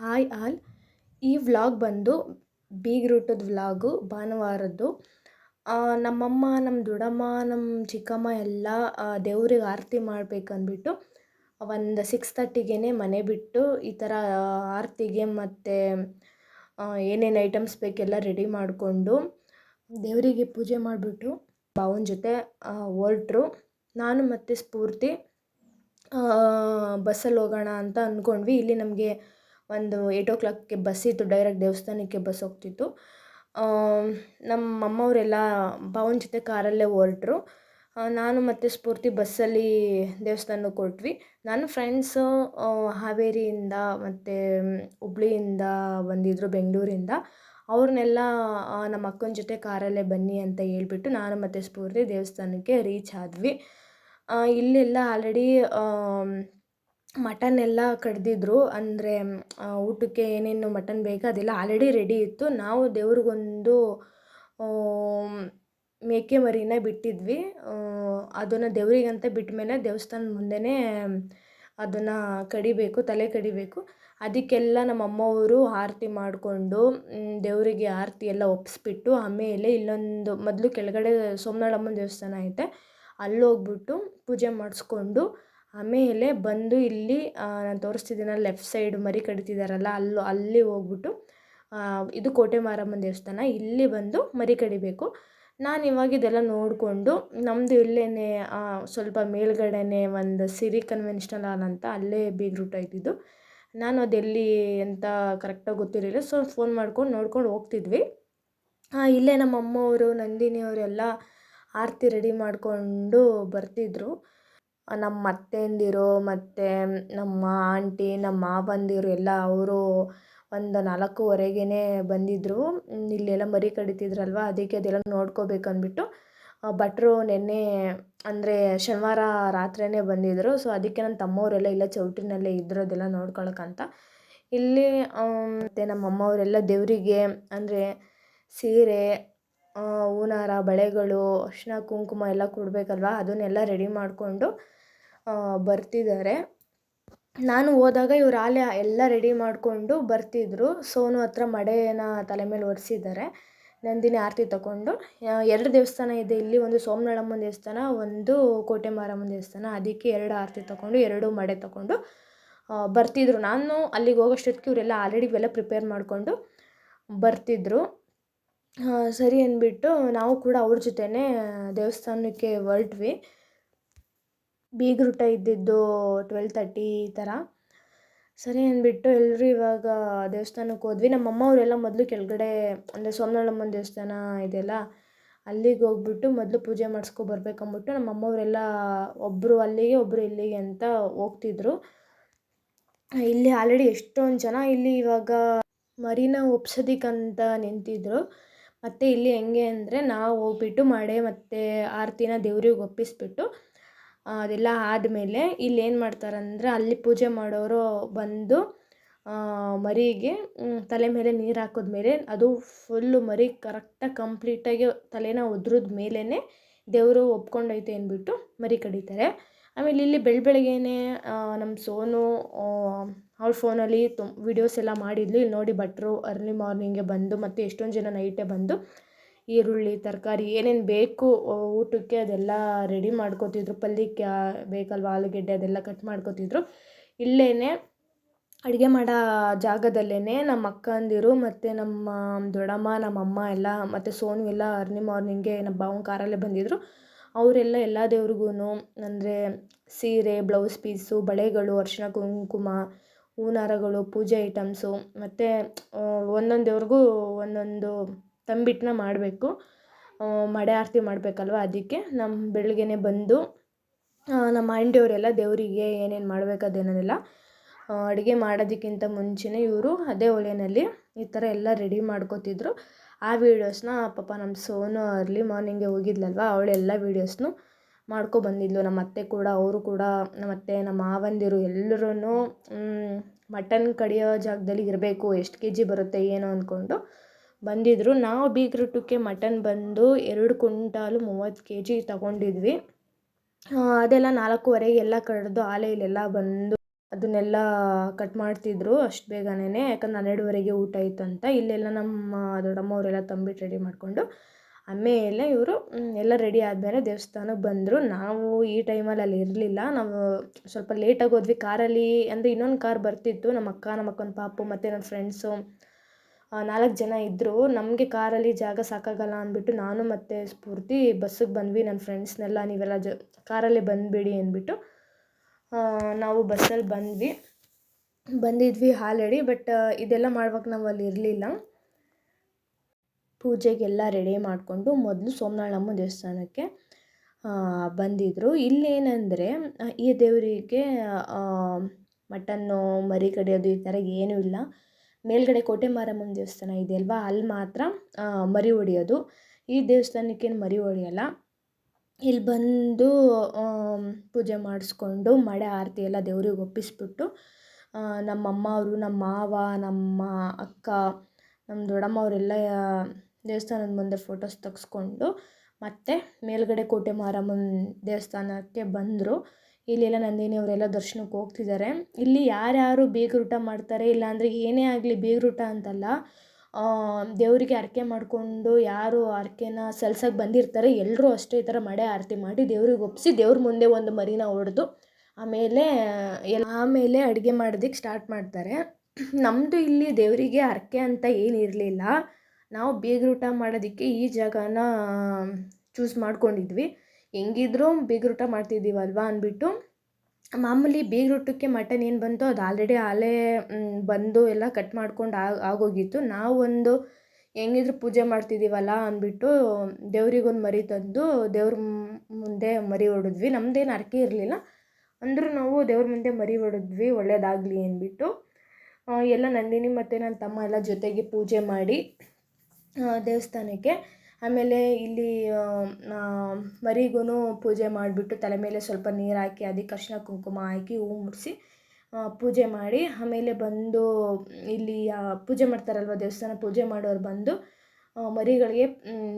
Hi all. ಈ vlog ಬಂದು ಬೀಗ್ರೂಟದ vlog, ಭಾನುವಾರದ್ದು. ನಮ್ಮಮ್ಮ ನಮ್ಮ ದೊಡ್ಡಮ್ಮ ನಮ್ಮ ಚಿಕ್ಕಮ್ಮ ಎಲ್ಲ ದೇವ್ರಿಗೆ ಆರತಿ ಮಾಡಬೇಕಂದ್ಬಿಟ್ಟು ಒಂದು ಸಿಕ್ಸ್ ತರ್ಟಿಗೆ ಮನೆ ಬಿಟ್ಟು ಈ ಥರ ಆರತಿಗೆ ಮತ್ತು ಏನೇನು ಐಟಮ್ಸ್ ಬೇಕೆಲ್ಲ ರೆಡಿ ಮಾಡಿಕೊಂಡು ದೇವರಿಗೆ ಪೂಜೆ ಮಾಡಿಬಿಟ್ಟು ಭಾವನ ಜೊತೆ ಹೊರ್ಟ್ರು. ನಾನು ಮತ್ತು ಸ್ಫೂರ್ತಿ ಬಸ್ಸಲ್ಲಿ ಹೋಗೋಣ ಅಂತ ಅಂದ್ಕೊಂಡ್ವಿ ಇಲ್ಲಿ ನಮಗೆ ಒಂದು ಏಯ್ಟ್ ಓ ಕ್ಲಾಕ್ಗೆ ಬಸ್ ಇತ್ತು ಡೈರೆಕ್ಟ್ ದೇವಸ್ಥಾನಕ್ಕೆ ಬಸ್ ಹೋಗ್ತಿತ್ತು. ನಮ್ಮ ಅಮ್ಮವರೆಲ್ಲ ಭಾವನ ಜೊತೆ ಕಾರಲ್ಲೇ ಹೊರ್ಟ್ರು. ನಾನು ಮತ್ತು ಸ್ಫೂರ್ತಿ ಬಸ್ಸಲ್ಲಿ ದೇವಸ್ಥಾನಕ್ಕೆ ಹೊರಟ್ವಿ. ನಾನು ಫ್ರೆಂಡ್ಸು ಹಾವೇರಿಯಿಂದ ಮತ್ತು ಹುಬ್ಳಿಯಿಂದ ಬಂದಿದ್ದರು ಬೆಂಗಳೂರಿಂದ. ಅವ್ರನ್ನೆಲ್ಲ ನಮ್ಮ ಅಕ್ಕನ ಜೊತೆ ಕಾರಲ್ಲೇ ಬನ್ನಿ ಅಂತ ಹೇಳ್ಬಿಟ್ಟು ನಾನು ಮತ್ತು ಸ್ಫೂರ್ತಿ ದೇವಸ್ಥಾನಕ್ಕೆ ರೀಚ್ ಆದ್ವಿ. ಇಲ್ಲೆಲ್ಲ ಆಲ್ರೆಡಿ ಮಟನ್ ಎಲ್ಲ ಕಡ್ದಿದ್ರು. ಅಂದರೆ ಊಟಕ್ಕೆ ಏನೇನು ಮಟನ್ ಬೇಕು ಅದೆಲ್ಲ ಆಲ್ರೆಡಿ ರೆಡಿ ಇತ್ತು. ನಾವು ದೇವ್ರಿಗೊಂದು ಮೇಕೆ ಮರಿನ ಬಿಟ್ಟಿದ್ವಿ. ಅದನ್ನು ದೇವರಿಗಂತ ಬಿಟ್ಟ ಮೇಲೆ ದೇವಸ್ಥಾನದ ಮುಂದೆಯೇ ಅದನ್ನು ಕಡಿಬೇಕು, ತಲೆ ಕಡಿಬೇಕು. ಅದಕ್ಕೆಲ್ಲ ನಮ್ಮ ಅಮ್ಮವರು ಆರತಿ ಮಾಡಿಕೊಂಡು ದೇವರಿಗೆ ಆರತಿ ಎಲ್ಲ ಒಪ್ಪಿಸ್ಬಿಟ್ಟು ಆಮೇಲೆ ಇಲ್ಲೊಂದು, ಮೊದಲು ಕೆಳಗಡೆ ಸೋಮನಾಳಮ್ಮನ ದೇವಸ್ಥಾನ ಐತೆ. ಅಲ್ಲೋಗ್ಬಿಟ್ಟು ಪೂಜೆ ಮಾಡಿಸ್ಕೊಂಡು ಆಮೇಲೆ ಬಂದು ಇಲ್ಲಿ ನಾನು ತೋರಿಸ್ತಿದ್ದೀನಲ್ಲ ಲೆಫ್ಟ್ ಸೈಡ್ ಮರಿ ಕಡಿತಿದ್ದಾರಲ್ಲ ಅಲ್ಲೂ, ಅಲ್ಲಿ ಹೋಗ್ಬಿಟ್ಟು ಇದು ಕೋಟೆ ಮಾರಮ್ಮನ ದೇವಸ್ಥಾನ, ಇಲ್ಲಿ ಬಂದು ಮರಿ ಕಡಿಬೇಕು. ನಾನು ಇವಾಗ ಇದೆಲ್ಲ ನೋಡಿಕೊಂಡು ನಮ್ಮದು ಇಲ್ಲೇ ಸ್ವಲ್ಪ ಮೇಲ್ಗಡೆನೇ ಒಂದು ಸಿರಿ ಕನ್ವೆನ್ಷನಲ್ ಹಾಲ್ ಅಂತ ಅಲ್ಲೇ ಬೀಗ್ ರೂಟ್ ಇದ್ದಿದ್ದು ನಾನು ಅದೆಲ್ಲಿ ಅಂತ ಕರೆಕ್ಟಾಗಿ ಗೊತ್ತಿರಲಿಲ್ಲ ಸೊ ಫೋನ್ ಮಾಡ್ಕೊಂಡು ನೋಡ್ಕೊಂಡು ಹೋಗ್ತಿದ್ವಿ. ಇಲ್ಲೇ ನಮ್ಮ ಅಮ್ಮವರು ನಂದಿನಿ ಅವರೆಲ್ಲ ಆರತಿ ರೆಡಿ ಮಾಡಿಕೊಂಡು ಬರ್ತಿದ್ರು. ನಮ್ಮ ಅತ್ತೆಯಂದಿರು ಮತ್ತು ನಮ್ಮ ಆಂಟಿ, ನಮ್ಮ ಮಾವಂದಿರು ಎಲ್ಲ ಅವರು ಒಂದು ನಾಲ್ಕುವರೆಗೇ ಬಂದಿದ್ದರು ಇಲ್ಲೆಲ್ಲ ಮರಿ ಕಡಿತಿದ್ರಲ್ವ, ಅದಕ್ಕೆ ಅದೆಲ್ಲ ನೋಡ್ಕೋಬೇಕು ಅಂದ್ಬಿಟ್ಟು ಭಟ್ರು ನೆನ್ನೆ ಅಂದರೆ ಶನಿವಾರ ರಾತ್ರಿಯೇ ಬಂದಿದ್ದರು ಸೊ ಅದಕ್ಕೆ ನನ್ನ ತಮ್ಮವರೆಲ್ಲ ಇಲ್ಲ ಚೌಟ್ರಿನಲ್ಲೇ ಇದ್ದರು ಅದೆಲ್ಲ ನೋಡ್ಕೊಳಕ್ಕಂತ. ಇಲ್ಲಿ ಮತ್ತು ನಮ್ಮ ಅಮ್ಮವರೆಲ್ಲ ದೇವರಿಗೆ ಅಂದರೆ ಸೀರೆ ಹೂನಾರ, ಬಳೆಗಳು, ಅರಿಶಿನ, ಕುಂಕುಮ ಎಲ್ಲ ಕೊಡಬೇಕಲ್ವ, ಅದನ್ನೆಲ್ಲ ರೆಡಿ ಮಾಡಿಕೊಂಡು ಬರ್ತಿದ್ದಾರೆ. ನಾನು ಹೋದಾಗ ಇವ್ರು ಆಲೆ ಎಲ್ಲ ರೆಡಿ ಮಾಡಿಕೊಂಡು ಬರ್ತಿದ್ದರು ಸೋನು ಹತ್ರ ಮಡೇನ ತಲೆ ಮೇಲೆ ಒರೆಸಿದ್ದಾರೆ. ನಂದಿನಿ ಆರತಿ ತಗೊಂಡು. ಎರಡು ದೇವಸ್ಥಾನ ಇದೆ. ಇಲ್ಲಿ ಒಂದು ಸೋಮನಳ್ಳಮ್ಮನ ದೇವಸ್ಥಾನ, ಒಂದು ಕೋಟೆ ಮಾರಮ್ಮನ ದೇವಸ್ಥಾನ. ಅದಕ್ಕೆ ಎರಡು ಆರತಿ ತಗೊಂಡು, ಎರಡು ಮಡೆ ತಗೊಂಡು ಬರ್ತಿದ್ರು. ನಾನು ಅಲ್ಲಿಗೆ ಹೋಗೋಷ್ಟೊತ್ತಿಗೆ ಇವರೆಲ್ಲ ಆಲ್ರೆಡಿ ಇವೆಲ್ಲ ಪ್ರಿಪೇರ್ ಮಾಡಿಕೊಂಡು ಬರ್ತಿದ್ರು. ಸರಿ ಅಂದ್ಬಿಟ್ಟು ನಾವು ಕೂಡ ಅವ್ರ ಜೊತೆನೇ ದೇವಸ್ಥಾನಕ್ಕೆ ಹೊರಟ್ವಿ. ಬೀಗ್ರೂಟ ಇದ್ದಿದ್ದು ಟ್ವೆಲ್ ತರ್ಟಿ ಥರ ಸರಿ ಅಂದ್ಬಿಟ್ಟು ಎಲ್ಲರೂ ಇವಾಗ ದೇವಸ್ಥಾನಕ್ಕೆ ಹೋದ್ವಿ. ನಮ್ಮ ಅವರೆಲ್ಲ ಮೊದಲು ಕೆಳಗಡೆ, ಅಂದರೆ ಸೋಮನಳ್ಳಮ್ಮನ ದೇವಸ್ಥಾನ ಇದೆಯಲ್ಲ, ಅಲ್ಲಿಗೆ ಹೋಗ್ಬಿಟ್ಟು ಮೊದಲು ಪೂಜೆ ಮಾಡಿಸ್ಕೊ ಬರ್ಬೇಕಂದ್ಬಿಟ್ಟು ನಮ್ಮ ಅಮ್ಮವರೆಲ್ಲ ಒಬ್ಬರು ಅಲ್ಲಿಗೆ ಒಬ್ಬರು ಇಲ್ಲಿಗೆ ಅಂತ ಹೋಗ್ತಿದ್ರು. ಇಲ್ಲಿ ಆಲ್ರೆಡಿ ಎಷ್ಟೊಂದು ಜನ ಇಲ್ಲಿ ಇವಾಗ ಮರಿನ ಒಪ್ಸೋದಿಕ್ಕಂತ ನಿಂತಿದ್ರು. ಮತ್ತು ಇಲ್ಲಿ ಹೆಂಗೆ ಅಂದರೆ ನಾವು ಹೋಗ್ಬಿಟ್ಟು ಮಾಡೇ ಮತ್ತು ಆರತಿನ ದೇವ್ರಿಗೆ ಒಪ್ಪಿಸ್ಬಿಟ್ಟು ಅದೆಲ್ಲ ಆದಮೇಲೆ ಇಲ್ಲಿ ಏನು ಮಾಡ್ತಾರಂದ್ರೆ ಅಲ್ಲಿ ಪೂಜೆ ಮಾಡೋರು ಬಂದು ಮರಿಗೆ ತಲೆ ಮೇಲೆ ನೀರು ಹಾಕಿದ್ಮೇಲೆ ಅದು ಫುಲ್ಲು ಮರಿ ಕರೆಕ್ಟಾಗಿ ಕಂಪ್ಲೀಟಾಗಿ ತಲೆನ ಉದುರಿದ ಮೇಲೇ ದೇವರು ಒಪ್ಕೊಂಡೈತೆ ಅಂದ್ಬಿಟ್ಟು ಮರಿ ಕಡಿತಾರೆ. ಆಮೇಲೆ ಇಲ್ಲಿ ಬೆಳ ಬೆಳಗ್ಗೆಯೇ ನಮ್ಮ ಸೋನು ಅವ್ರ ಫೋನಲ್ಲಿ ತುಮ್ ವೀಡಿಯೋಸ್ ಎಲ್ಲ ಮಾಡಿದ್ಲು. ಇಲ್ಲಿ ನೋಡಿ ಭಟ್ರು ಅರ್ಲಿ ಮಾರ್ನಿಂಗೇ ಬಂದು ಮತ್ತು ಎಷ್ಟೊಂದು ಜನ ನೈಟೇ ಬಂದು ಈರುಳ್ಳಿ, ತರಕಾರಿ ಏನೇನು ಬೇಕು ಊಟಕ್ಕೆ ಅದೆಲ್ಲ ರೆಡಿ ಮಾಡ್ಕೊತಿದ್ರು. ಪಲ್ಯಕ್ಕೆ ಬೇಕಲ್ವ, ಆಲೂಗೆಡ್ಡೆ ಅದೆಲ್ಲ ಕಟ್ ಮಾಡ್ಕೊತಿದ್ರು. ಇಲ್ಲೇ ಅಡುಗೆ ಮಾಡೋ ಜಾಗದಲ್ಲೇ ನಮ್ಮ ಅಕ್ಕಂದಿರು ಮತ್ತು ನಮ್ಮ ದೊಡ್ಡಮ್ಮ, ನಮ್ಮ ಅಮ್ಮ ಎಲ್ಲ ಮತ್ತು ಸೋನು ಎಲ್ಲ ಅರ್ಲಿ ಮಾರ್ನಿಂಗೇ ನಮ್ಮ ಭಾವನ ಕಾರಲ್ಲೇ ಬಂದಿದ್ದರು ಅವರೆಲ್ಲ ಎಲ್ಲ ದೇವ್ರಿಗೂ ಅಂದರೆ ಸೀರೆ ಬ್ಲೌಸ್ ಪೀಸು ಬಳೆಗಳು ಅರ್ಶಿನ ಕುಂಕುಮ, ಹೂನಾರಗಳು, ಪೂಜೆ ಐಟಮ್ಸು ಮತ್ತು ಒಂದೊಂದು ದೇವ್ರಿಗೂ ಒಂದೊಂದು ತಂಬಿಟ್ಟನ್ನ ಮಾಡಬೇಕು. ಮಡೆ ಆರತಿ ಮಾಡಬೇಕಲ್ವ ಅದಕ್ಕೆ. ನಮ್ಮ ಬೆಳಗ್ಗೆನೆ ಬಂದು ನಮ್ಮ ಆಂಟಿಯವರೆಲ್ಲ ದೇವರಿಗೆ ಏನೇನು ಮಾಡಬೇಕು ಅದನ್ನೆಲ್ಲ ಅಡುಗೆ ಮಾಡೋದಕ್ಕಿಂತ ಮುಂಚೆನೇ ಇವರು ಅದೇ ಒಲೆಯಲ್ಲಿ ಈ ಥರ ಎಲ್ಲ ರೆಡಿ ಮಾಡ್ಕೋತಿದ್ರು. ಆ ವೀಡಿಯೋಸ್ನ ಪಾಪ ನಮ್ಮ ಸೋನು ಅರ್ಲಿ ಮಾರ್ನಿಂಗೆ ಹೋಗಿದ್ಲಲ್ವ, ಅವಳೆಲ್ಲ ವೀಡಿಯೋಸ್ನು ಮಾಡ್ಕೊಬಂದಿದ್ಲು ನಮ್ಮ ಅತ್ತೆ ಕೂಡ, ಅವರು ಕೂಡ, ನಮ್ಮ ಅತ್ತೆ, ನಮ್ಮ ಮಾವಂದಿರು ಎಲ್ಲರೂ ಮಟನ್ ಕಡಿಯೋ ಜಾಗದಲ್ಲಿ ಇರಬೇಕು, ಎಷ್ಟು ಕೆ ಜಿ ಬರುತ್ತೆ, ಏನು ಅಂದ್ಕೊಂಡು ಬಂದಿದ್ದರು ನಾವು ಬೀಗ್ರೂಟಕ್ಕೆ ಮಟನ್ ಬಂದು ಎರಡು ಕುಂಟಾಲು ಮೂವತ್ತು ಕೆ ಜಿ ತಗೊಂಡಿದ್ವಿ ಅದೆಲ್ಲ ನಾಲ್ಕೂವರೆಗೆ ಎಲ್ಲ ಕಡಿದು ಇಲ್ಲೆಲ್ಲ ಬಂದು ಅದನ್ನೆಲ್ಲ ಕಟ್ ಮಾಡ್ತಿದ್ರು ಅಷ್ಟು ಬೇಗನೆ ಯಾಕಂದ್ರೆ ಹನ್ನೆರಡುವರೆಗೆ ಊಟ ಇತ್ತು ಅಂತ. ಇಲ್ಲೆಲ್ಲ ನಮ್ಮ ದೊಡ್ಡಮ್ಮವರೆಲ್ಲ ತಂಬಿಟ್ಟು ರೆಡಿ ಮಾಡಿಕೊಂಡು ಆಮೇಲೆ ಇವರು ಎಲ್ಲ ರೆಡಿ ಆದಮೇಲೆ ದೇವಸ್ಥಾನಕ್ಕೆ ಬಂದರು. ನಾವು ಈ ಟೈಮಲ್ಲಿ ಅಲ್ಲಿ ಇರಲಿಲ್ಲ. ನಾವು ಸ್ವಲ್ಪ ಲೇಟಾಗಿ ಹೋದ್ವಿ. ಕಾರಲ್ಲಿ ಅಂದರೆ ಇನ್ನೊಂದು ಕಾರ್ ಬರ್ತಿತ್ತು. ನಮ್ಮ ಅಕ್ಕ, ನಮ್ಮ ಅಕ್ಕನ ಪಾಪು ಮತ್ತು ನನ್ನ ಫ್ರೆಂಡ್ಸು ನಾಲ್ಕು ಜನ ಇದ್ದರು ನಮಗೆ ಕಾರಲ್ಲಿ ಜಾಗ ಸಾಕಾಗಲ್ಲ ಅಂದ್ಬಿಟ್ಟು ನಾನು ಮತ್ತು ಸ್ಫೂರ್ತಿ ಬಸ್ಸಿಗೆ ಬಂದ್ವಿ. ನನ್ನ ಫ್ರೆಂಡ್ಸ್ನೆಲ್ಲ ನೀವೆಲ್ಲ ಜ, ಕಾರಲ್ಲೇ ಬಂದುಬಿಡಿ ಅಂದ್ಬಿಟ್ಟು ನಾವು ಬಸ್ಸಲ್ಲಿ ಬಂದ್ವಿ. ಬಂದಿದ್ವಿ ಆಲ್ರೆಡಿ, ಬಟ್ ಇದೆಲ್ಲ ಮಾಡ್ಬೇಕು ನಾವು ಅಲ್ಲಿ ಇರಲಿಲ್ಲ. ಪೂಜೆಗೆಲ್ಲ ರೆಡಿ ಮಾಡಿಕೊಂಡು ಮೊದಲು ಸೋಮನಾಳಮ್ಮ ದೇವಸ್ಥಾನಕ್ಕೆ ಬಂದಿದ್ದರು ಇಲ್ಲೇನೆಂದರೆ ಈ ದೇವರಿಗೆ ಮಟನ್ನು ಮರಿ ಕಡಿಯೋದು ಈ ಥರ ಏನೂ ಇಲ್ಲ. ಮೇಲ್ಗಡೆ ಕೋಟೆ ಮಾರಮ್ಮನ ದೇವಸ್ಥಾನ ಇದೆಯಲ್ವಾ ಅಲ್ಲಿ ಮಾತ್ರ ಮರಿ ಹೊಡಿಯೋದು ಈ ದೇವಸ್ಥಾನಕ್ಕೇನು ಮರಿ ಹೊಡಿಯಲ್ಲ ಇಲ್ಲಿ ಬಂದು ಪೂಜೆ ಮಾಡಿಸ್ಕೊಂಡು ಮಳೆ ಆರತಿ ಎಲ್ಲ ದೇವ್ರಿಗೆ ಒಪ್ಪಿಸ್ಬಿಟ್ಟು ನಮ್ಮ ಅಮ್ಮ ಅವರು, ನಮ್ಮ ಮಾವ, ನಮ್ಮ ಅಕ್ಕ, ನಮ್ಮ ದೊಡ್ಡಮ್ಮ ಅವರೆಲ್ಲ ದೇವಸ್ಥಾನದ ಮುಂದೆ ಫೋಟೋಸ್ ತೆಗೆಸ್ಕೊಂಡು ಮತ್ತೆ ಮೇಲ್ಗಡೆ ಕೋಟೆ ಮಾರಮ್ಮನ ದೇವಸ್ಥಾನಕ್ಕೆ ಬಂದರು. ಇಲ್ಲೆಲ್ಲ ನಂದಿನಿ ಅವರೆಲ್ಲ ದರ್ಶನಕ್ಕೆ ಹೋಗ್ತಿದ್ದಾರೆ. ಇಲ್ಲಿ ಯಾರ್ಯಾರು ಬೇಗರೂಟ ಮಾಡ್ತಾರೆ ಇಲ್ಲಾಂದರೆ ಏನೇ ಆಗಲಿ ಬೀಗರೂಟ ಅಂತಲ್ಲ ದೇವರಿಗೆ ಹರಕೆ ಮಾಡಿಕೊಂಡು ಯಾರು ಹರಕೆನ ಸಲ್ಸಕ್ಕೆ ಬಂದಿರ್ತಾರೆ ಎಲ್ಲರೂ ಅಷ್ಟೇ ಈ ಥರ ಮಡೆ ಆರತಿ ಮಾಡಿ ದೇವ್ರಿಗೆ ಒಪ್ಪಿಸಿ ದೇವ್ರ ಮುಂದೆ ಒಂದು ಮರಿನ ಹೊಡೆದು ಆಮೇಲೆ, ಎಲ್ಲ ಆಮೇಲೆ ಅಡುಗೆ ಮಾಡೋದಕ್ಕೆ ಸ್ಟಾರ್ಟ್ ಮಾಡ್ತಾರೆ. ನಮ್ಮದು ಇಲ್ಲಿ ದೇವರಿಗೆ ಹರಕೆ ಅಂತ ಏನಿರಲಿಲ್ಲ ನಾವು ಬೇಗರೂಟ ಮಾಡೋದಕ್ಕೆ ಈ ಜಾಗನ ಚೂಸ್ ಮಾಡ್ಕೊಂಡಿದ್ವಿ. ಹೆಂಗಿದ್ರೂ ಬೀಗರೂಟ ಮಾಡ್ತಿದ್ದೀವಲ್ವಾ ಅಂದ್ಬಿಟ್ಟು, ಮಾಮೂಲಿ ಬೀಗರೂಟಕ್ಕೆ ಮಟನ್ ಏನು ಬಂತು ಅದು ಆಲ್ರೆಡಿ ಆಲೇ ಬಂದು ಎಲ್ಲ ಕಟ್ ಮಾಡ್ಕೊಂಡು ಆಗೋಗಿತ್ತು. ನಾವು ಒಂದು ಹೆಂಗಿದ್ರು ಪೂಜೆ ಮಾಡ್ತಿದ್ದೀವಲ್ಲ ಅಂದ್ಬಿಟ್ಟು ದೇವ್ರಿಗೊಂದು ಮರಿ ತಂದು ದೇವ್ರ ಮುಂದೆ ಮರಿ ಹೊಡೆದ್ವಿ ನಮ್ಮದೇನು ಅರ್ಕೆ ಇರಲಿಲ್ಲ. ಅಂದರೂ ನಾವು ದೇವ್ರ ಮುಂದೆ ಮರಿ ಹೊಡೆದ್ವಿ ಒಳ್ಳೇದಾಗಲಿ ಅಂದ್ಬಿಟ್ಟು. ಎಲ್ಲ ನಂದಿನಿ ಮತ್ತು ನನ್ನ ತಮ್ಮ ಎಲ್ಲ ಜೊತೆಗೆ ಪೂಜೆ ಮಾಡಿ ದೇವಸ್ಥಾನಕ್ಕೆ. ಆಮೇಲೆ ಇಲ್ಲಿ ಮರಿಗೂ ಪೂಜೆ ಮಾಡಿಬಿಟ್ಟು ತಲೆ ಮೇಲೆ ಸ್ವಲ್ಪ ನೀರು ಹಾಕಿ ಅದಕ್ಕೆ ಕುಂಕುಮ ಹಾಕಿ ಹೂ ಮುಡಿಸಿ ಪೂಜೆ ಮಾಡಿ, ಆಮೇಲೆ ಬಂದು ಇಲ್ಲಿ ಪೂಜೆ ಮಾಡ್ತಾರಲ್ವ ದೇವಸ್ಥಾನ, ಪೂಜೆ ಮಾಡೋರು ಬಂದು ಮರಿಗಳಿಗೆ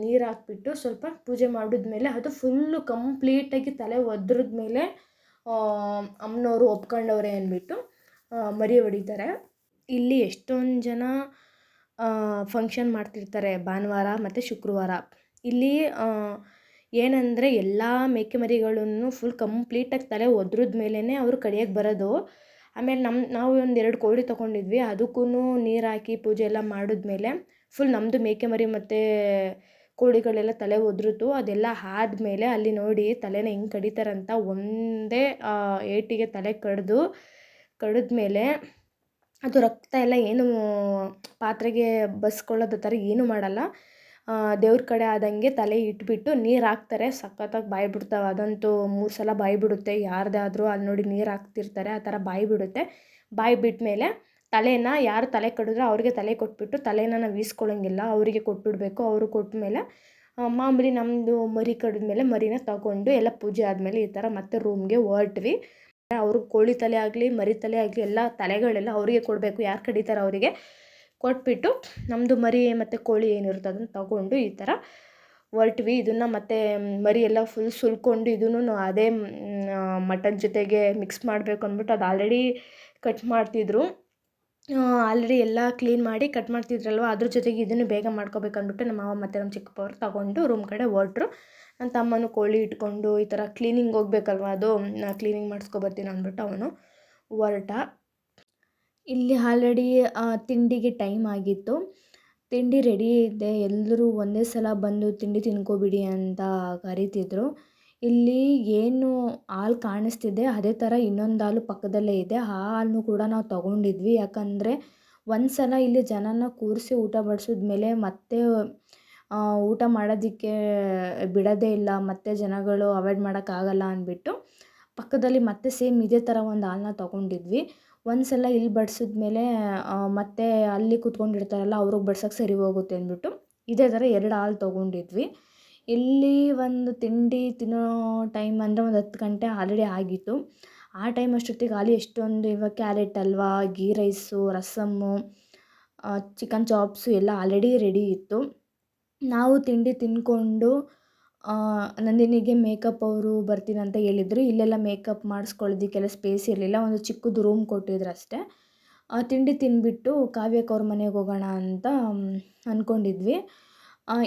ನೀರು ಹಾಕ್ಬಿಟ್ಟು ಸ್ವಲ್ಪ ಪೂಜೆ ಮಾಡಿದ್ಮೇಲೆ ಅದು ಫುಲ್ಲು ಕಂಪ್ಲೀಟಾಗಿ ತಲೆ ಒದ್ರದ ಮೇಲೆ ಅಮ್ಮನವರು ಒಪ್ಕೊಂಡವ್ರೆ ಅಂದ್ಬಿಟ್ಟು ಮರಿ ಹೊಡಿತಾರೆ. ಇಲ್ಲಿ ಎಷ್ಟೊಂದು ಜನ ಫಂಕ್ಷನ್ ಮಾಡ್ತಿರ್ತಾರೆ ಭಾನುವಾರ ಮತ್ತು ಶುಕ್ರವಾರ. ಇಲ್ಲಿ ಏನಂದರೆ ಎಲ್ಲ ಮೇಕೆ ಮರಿಗಳನ್ನು ಫುಲ್ ಕಂಪ್ಲೀಟಾಗಿ ತಲೆ ಒದ್ರದ ಮೇಲೇ ಅವರು ಕಡಿಯೋಕ್ಕೆ ಬರೋದು. ಆಮೇಲೆ ನಮ್ಮ ನಾವು ಒಂದು ಎರಡು ಕೋಳಿ ತೊಗೊಂಡಿದ್ವಿ ಅದಕ್ಕೂ ನೀರು ಹಾಕಿ ಪೂಜೆ ಎಲ್ಲ ಮಾಡಿದ್ಮೇಲೆ ಫುಲ್ ನಮ್ಮದು ಮೇಕೆ ಮರಿ ಮತ್ತು ಕೋಳಿಗಳೆಲ್ಲ ತಲೆ ಒದ್ರಿತು ಅದೆಲ್ಲ ಆದ್ಮೇಲೆ ಅಲ್ಲಿ ನೋಡಿ ತಲೆನ ಹೆಂಗೆ ಕಡಿತಾರಂತ ಒಂದೇ ಏಟಿಗೆ ತಲೆ ಕಡಿದು ಕಡಿದ್ಮೇಲೆ ಅದು ರಕ್ತ ಎಲ್ಲ ಏನು ಪಾತ್ರೆಗೆ ಬಸ್ಕೊಳ್ಳೋದು ಥರ ಏನೂ ಮಾಡಲ್ಲ. ದೇವ್ರ ಕಡೆ ಆದಂಗೆ ತಲೆ ಇಟ್ಬಿಟ್ಟು ನೀರು ಹಾಕ್ತಾರೆ. ಸಖತ್ತಾಗಿ ಬಾಯಿ ಬಿಡ್ತಾವೆ. ಅದಂತೂ ಮೂರು ಸಲ ಬಾಯಿ ಬಿಡುತ್ತೆ. ಯಾರದೇ ಆದರೂ ಅಲ್ಲಿ ನೋಡಿ ನೀರು ಹಾಕ್ತಿರ್ತಾರೆ. ಆ ಥರ ಬಾಯಿ ಬಿಡುತ್ತೆ. ಬಾಯಿ ಬಿಟ್ಟ ಮೇಲೆ ತಲೆನ ಯಾರು ತಲೆ ಕಡಿದ್ರೆ ಅವ್ರಿಗೆ ತಲೆ ಕೊಟ್ಬಿಟ್ಟು ತಲೆನ ನಾವು ವೀಸ್ಕೊಳ್ಳೋಂಗಿಲ್ಲ ಅವರಿಗೆ ಕೊಟ್ಬಿಡಬೇಕು. ಅವರು ಕೊಟ್ಟ ಮೇಲೆ ಮಾಮೂಲಿ ನಮ್ಮದು ಮರಿ ಕಡಿದ್ಮೇಲೆ ಮರಿನ ತಗೊಂಡು ಎಲ್ಲ ಪೂಜೆ ಆದಮೇಲೆ ಈ ಥರ ಮತ್ತೆ ರೂಮ್ಗೆ ಹೊರಟ್ವಿ. ಅವರು ಕೋಳಿ ತಲೆ ಆಗಲಿ, ಮರಿ ತಲೆ ಆಗಲಿ ಎಲ್ಲ ತಲೆಗಳೆಲ್ಲ ಅವರಿಗೆ ಕೊಡಬೇಕು. ಯಾರು ಕಡಿತಾರೆ ಅವರಿಗೆ ಕೊಟ್ಬಿಟ್ಟು ನಮ್ಮದು ಮರಿ ಮತ್ತು ಕೋಳಿ ಏನಿರುತ್ತೆ ಅದನ್ನು ತಗೊಂಡು ಈ ಥರ ಹೊರಟ್ವಿ. ಇದನ್ನು ಮತ್ತು ಮರಿ ಎಲ್ಲ ಫುಲ್ ಸುಲ್ಕೊಂಡು ಇದನ್ನು ಅದೇ ಮಟನ್ ಜೊತೆಗೆ ಮಿಕ್ಸ್ ಮಾಡಬೇಕು ಅಂದ್ಬಿಟ್ಟು ಅದು ಆಲ್ರೆಡಿ ಕಟ್ ಮಾಡ್ತಿದ್ರು. ಆಲ್ರೆಡಿ ಎಲ್ಲ ಕ್ಲೀನ್ ಮಾಡಿ ಕಟ್ ಮಾಡ್ತಿದ್ರಲ್ವ? ಅದ್ರ ಜೊತೆಗೆ ಇದನ್ನು ಬೇಗ ಮಾಡ್ಕೋಬೇಕಂದ್ಬಿಟ್ಟು ನಮ್ಮ ಮಾವ ಮತ್ತು ನಮ್ಮ ಚಿಕ್ಕಪ್ಪವ್ರು ತಗೊಂಡು ರೂಮ್ ಕಡೆ ಹೊರಟ್ರು. ನನ್ನ ತಮ್ಮನೂ ಕೋಳಿ ಇಟ್ಕೊಂಡು ಈ ಥರ ಕ್ಲೀನಿಂಗ್ ಹೋಗ್ಬೇಕಲ್ವ ಅದು, ನಾ ಕ್ಲೀನಿಂಗ್ ಮಾಡಿಸ್ಕೊಬರ್ತೀನಿ ಅಂದ್ಬಿಟ್ಟು ಅವನು ಹೊರಟ. ಇಲ್ಲಿ ಆಲ್ರೆಡಿ ತಿಂಡಿಗೆ ಟೈಮ್ ಆಗಿತ್ತು. ತಿಂಡಿ ರೆಡಿ ಇದೆ ಎಲ್ಲರೂ ಒಂದೇ ಸಲ ಬಂದು ತಿಂಡಿ ತಿನ್ಕೋಬಿಡಿ ಅಂತ ಕರೀತಿದ್ರು. ಇಲ್ಲಿ ಏನು ಹಾಲು ಕಾಣಿಸ್ತಿದೆ, ಅದೇ ಥರ ಇನ್ನೊಂದು ಹಾಲು ಪಕ್ಕದಲ್ಲೇ ಇದೆ. ಆ ಹಾಲನ್ನು ಕೂಡ ನಾವು ತಗೊಂಡಿದ್ವಿ. ಯಾಕಂದರೆ ಒಂದು ಸಲ ಇಲ್ಲಿ ಜನನ ಕೂರಿಸಿ ಊಟ ಬಡಿಸಿದ್ಮೇಲೆ ಮತ್ತೆ ಊಟ ಮಾಡೋದಕ್ಕೆ ಬಿಡೋದೇ ಇಲ್ಲ, ಮತ್ತು ಜನಗಳು ಅವಾಯ್ಡ್ ಮಾಡೋಕ್ಕಾಗಲ್ಲ ಅಂದ್ಬಿಟ್ಟು ಪಕ್ಕದಲ್ಲಿ ಮತ್ತೆ ಸೇಮ್ ಇದೇ ಥರ ಒಂದು ಹಾಲನ್ನ ತೊಗೊಂಡಿದ್ವಿ. ಒಂದು ಸಲ ಇಲ್ಲಿ ಬಡಿಸಿದ್ಮೇಲೆ ಮತ್ತೆ ಅಲ್ಲಿ ಕೂತ್ಕೊಂಡಿರ್ತಾರಲ್ಲ, ಅವ್ರಿಗೆ ಬಡ್ಸೋಕ್ಕೆ ಸರಿ ಹೋಗುತ್ತೆ ಅಂದ್ಬಿಟ್ಟು ಇದೇ ಥರ ಎರಡು ಹಾಲು ತೊಗೊಂಡಿದ್ವಿ. ಇಲ್ಲಿ ಒಂದು ತಿಂಡಿ ತಿನ್ನೋ ಟೈಮ್ ಅಂದರೆ ಒಂದು ಹತ್ತು ಗಂಟೆ ಆಲ್ರೆಡಿ ಆಗಿತ್ತು. ಆ ಟೈಮ್ ಅಷ್ಟೊತ್ತಿಗೆ ಅಲ್ಲಿ ಎಷ್ಟೊಂದು ಇವಾಗ carrot halwa ghee rice rasam chicken chops ಎಲ್ಲ ಆಲ್ರೆಡಿ ರೆಡಿ ಇತ್ತು. ನಾವು ತಿಂಡಿ ತಿಂದ್ಕೊಂಡು ನಂದಿನಿಗೆ ಮೇಕಪ್ ಅವರು ಬರ್ತೀನಂತ ಹೇಳಿದ್ರು. ಇಲ್ಲೆಲ್ಲ ಮೇಕಪ್ ಮಾಡಿಸ್ಕೊಳ್ಳೋದಕ್ಕೆಲ್ಲ ಸ್ಪೇಸ್ ಇರಲಿಲ್ಲ. ಒಂದು ಚಿಕ್ಕದು ರೂಮ್ ಕೊಟ್ಟಿದ್ರು ಅಷ್ಟೇ. ತಿಂಡಿ ತಿಂದ್ಬಿಟ್ಟು ಕಾವ್ಯಕ್ಕೆ ಅವ್ರ ಮನೆಗೆ ಹೋಗೋಣ ಅಂತ ಅಂದ್ಕೊಂಡಿದ್ವಿ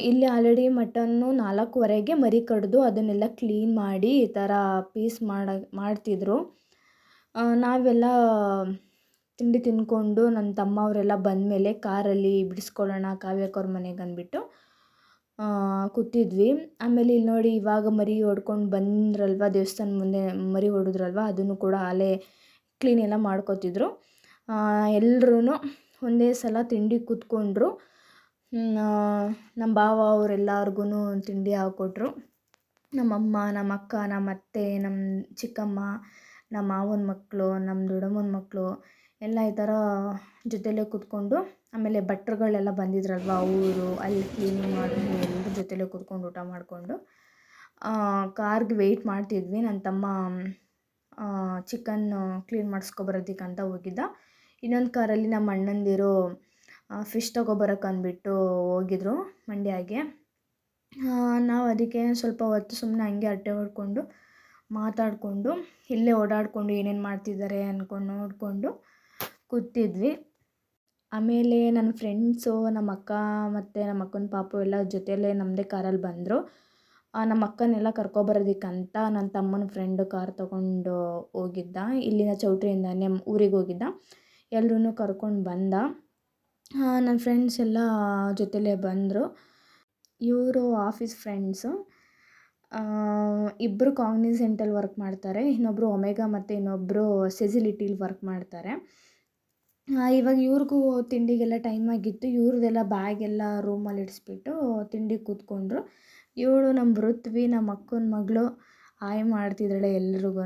ಇಲ್ಲಿ ಆಲ್ರೆಡಿ ಮಟನ್ನು ನಾಲ್ಕುವರೆಗೆ ಮರಿ ಕಡಿದು ಅದನ್ನೆಲ್ಲ ಕ್ಲೀನ್ ಮಾಡಿ ಈ ಥರ ಪೀಸ್ ಮಾಡ, ಮಾಡ್ತಿದ್ರು. ನಾವೆಲ್ಲ ತಿಂಡಿ ತಿಂದ್ಕೊಂಡು ನನ್ನ ತಮ್ಮ ಅವರೆಲ್ಲ ಬಂದಮೇಲೆ ಕಾರಲ್ಲಿ ಬಿಡಿಸ್ಕೊಳ್ಳೋಣ ಕಾವ್ಯಕ್ಕೆ ಅವ್ರ ಮನೆಗೆ ಅಂದ್ಬಿಟ್ಟು ಕೂತಿದ್ವಿ. ಆಮೇಲೆ ಇಲ್ಲಿ ನೋಡಿ ಇವಾಗ ಮರಿ ಹೊಡ್ಕೊಂಡು ಬಂದ್ರಲ್ವ ದೇವಸ್ಥಾನ ಮುಂದೆ ಮರಿ ಹೊಡೆದ್ರಲ್ವ, ಅದನ್ನು ಕೂಡ ಆಲೇ ಕ್ಲೀನ್ ಎಲ್ಲ ಮಾಡ್ಕೊತಿದ್ರು. ಎಲ್ಲರೂ ಒಂದೇ ಸಲ ತಿಂಡಿ ಕೂತ್ಕೊಂಡ್ರು. ನಮ್ಮ ಭಾವ ಅವರೆಲ್ಲರ್ಗೂ ತಿಂಡಿ ಹಾಕ್ಕೊಟ್ರು ನಮ್ಮಮ್ಮ ನಮ್ಮ ಅಕ್ಕ ನಮ್ಮ ಅತ್ತೆ ನಮ್ಮ ಚಿಕ್ಕಮ್ಮ ನಮ್ಮ ಮಾವನ ಮಕ್ಕಳು ನಮ್ಮ ದೊಡ್ಡಮ್ಮನ ಮಕ್ಕಳು ಎಲ್ಲ ಈ ಥರ ಜೊತೆಲೇ ಕೂತ್ಕೊಂಡು, ಆಮೇಲೆ ಭಟ್ರುಗಳೆಲ್ಲ ಬಂದಿದ್ರಲ್ವ ಅವರು ಅಲ್ಲಿ ಕ್ಲೀನಿಂಗ್ ಮಾಡೋದು ಎಲ್ಲರೂ ಜೊತೆಲೇ ಕೂತ್ಕೊಂಡು ಊಟ ಮಾಡಿಕೊಂಡು ಕಾರ್ಗೆ ವೆಯ್ಟ್ ಮಾಡ್ತಿದ್ವಿ. ನನ್ನ ತಮ್ಮ ಚಿಕನ್ ಕ್ಲೀನ್ ಮಾಡಿಸ್ಕೊಬರೋದಕ್ಕಂತ ಹೋಗಿದ್ದ. ಇನ್ನೊಂದು ಕಾರಲ್ಲಿ ನಮ್ಮ ಅಣ್ಣಂದಿರು ಫಿಶ್ ತೊಗೊಬರಕ್ಕೆ ಅಂದ್ಬಿಟ್ಟು ಹೋಗಿದ್ರು ಮಂಡ್ಯಾಗೆ ನಾವು ಅದಕ್ಕೆ ಸ್ವಲ್ಪ ಹೊತ್ತು ಸುಮ್ಮನೆ ಹಂಗೆ ಹರಟೆ ಹೊಡ್ಕೊಂಡು ಮಾತಾಡಿಕೊಂಡು, ಇಲ್ಲೇ ಓಡಾಡಿಕೊಂಡು ಏನೇನು ಮಾಡ್ತಿದ್ದಾರೆ ಅಂದ್ಕೊಂಡು ನೋಡಿಕೊಂಡು ಕೂತಿದ್ವಿ. ಆಮೇಲೆ ನನ್ನ ಫ್ರೆಂಡ್ಸು, ನಮ್ಮ ಅಕ್ಕ ಮತ್ತು ನಮ್ಮ ಅಕ್ಕನ ಪಾಪು ಎಲ್ಲ ಜೊತೆಯಲ್ಲೇ ನಮ್ಮದೇ ಕಾರಲ್ಲಿ ಬಂದರು. ನಮ್ಮ ಅಕ್ಕನ್ನೆಲ್ಲ ಕರ್ಕೊಬರೋದಕ್ಕಂತ ನನ್ನ ತಮ್ಮನ ಫ್ರೆಂಡ್ ಕಾರ್ ತೊಗೊಂಡು ಹೋಗಿದ್ದ. ಇಲ್ಲಿನ ಚೌಟ್ರಿಯಿಂದನೇ ಊರಿಗೆ ಹೋಗಿದ್ದ. ಎಲ್ಲರೂ ಕರ್ಕೊಂಡು ಬಂದ. ನನ್ನ ಫ್ರೆಂಡ್ಸ್ ಎಲ್ಲ ಜೊತೆಲೇ ಬಂದರು. ಇವರು ಆಫೀಸ್ ಫ್ರೆಂಡ್ಸು ಇಬ್ಬರು ಕಾಗ್ನಿಸೆಂಟಲ್ಲಿ ವರ್ಕ್ ಮಾಡ್ತಾರೆ ಇನ್ನೊಬ್ಬರು ಒಮೆಗಾ ಮತ್ತು ಇನ್ನೊಬ್ಬರು ಸೆಸಿಲಿಟಿಲಿ ವರ್ಕ್ ಮಾಡ್ತಾರೆ. ಇವಾಗ ಇವ್ರಿಗೂ ತಿಂಡಿಗೆಲ್ಲ ಟೈಮ್ ಆಗಿತ್ತು. ಇವ್ರದ್ದೆಲ್ಲ ಬ್ಯಾಗೆಲ್ಲ ರೂಮಲ್ಲಿ ಇಡಿಸ್ಬಿಟ್ಟು ತಿಂಡಿಗೆ ಕೂತ್ಕೊಂಡ್ರು. ಇವಳು ನಮ್ಮ ಋತ್ವಿ ನಮ್ಮ ಅಕ್ಕನ ಮಗಳು ಹಾಯ್ ಮಾಡ್ತಿದ್ದಾಳೆ ಎಲ್ರಿಗೂ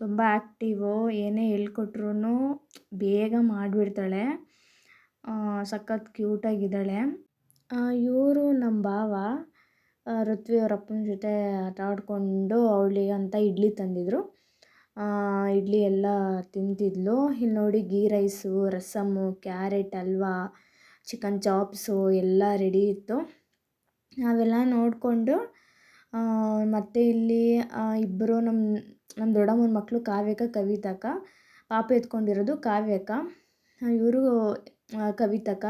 ತುಂಬ ಆ್ಯಕ್ಟಿವು ಏನೇ ಹೇಳ್ಕೊಟ್ರೂ ಬೇಗ ಮಾಡಿಬಿಡ್ತಾಳೆ. ಸಖತ್ ಕ್ಯೂಟಾಗಿದ್ದಾಳೆ ಇವರು ನಮ್ಮ ಭಾವ ಋತ್ವಿ ಅವ್ರ ಅಪ್ಪನ ಜೊತೆ ಆಟ ಆಡಿಕೊಂಡು ಅವಳಿಗೆ ಅಂತ ಇಡ್ಲಿ ತಂದಿದ್ದರು ಇಡ್ಲಿ ಎಲ್ಲ ತಿಂತಿದ್ಲು. ಇಲ್ಲಿ ನೋಡಿ ghee rice rasam carrot halwa chicken chops ಎಲ್ಲ ರೆಡಿ ಇತ್ತು. ನಾವೆಲ್ಲ ನೋಡಿಕೊಂಡು ಮತ್ತು ಇಲ್ಲಿ ಇಬ್ಬರು ನಮ್ಮ ನಮ್ಮ ದೊಡ್ಡಮ್ಮನ ಮಕ್ಕಳು ಕಾವ್ಯಕ, ಕವಿತಕ, ಪಾಪ ಎತ್ಕೊಂಡಿರೋದು ಕಾವ್ಯಕ, ಇವರು ಕವಿತಕ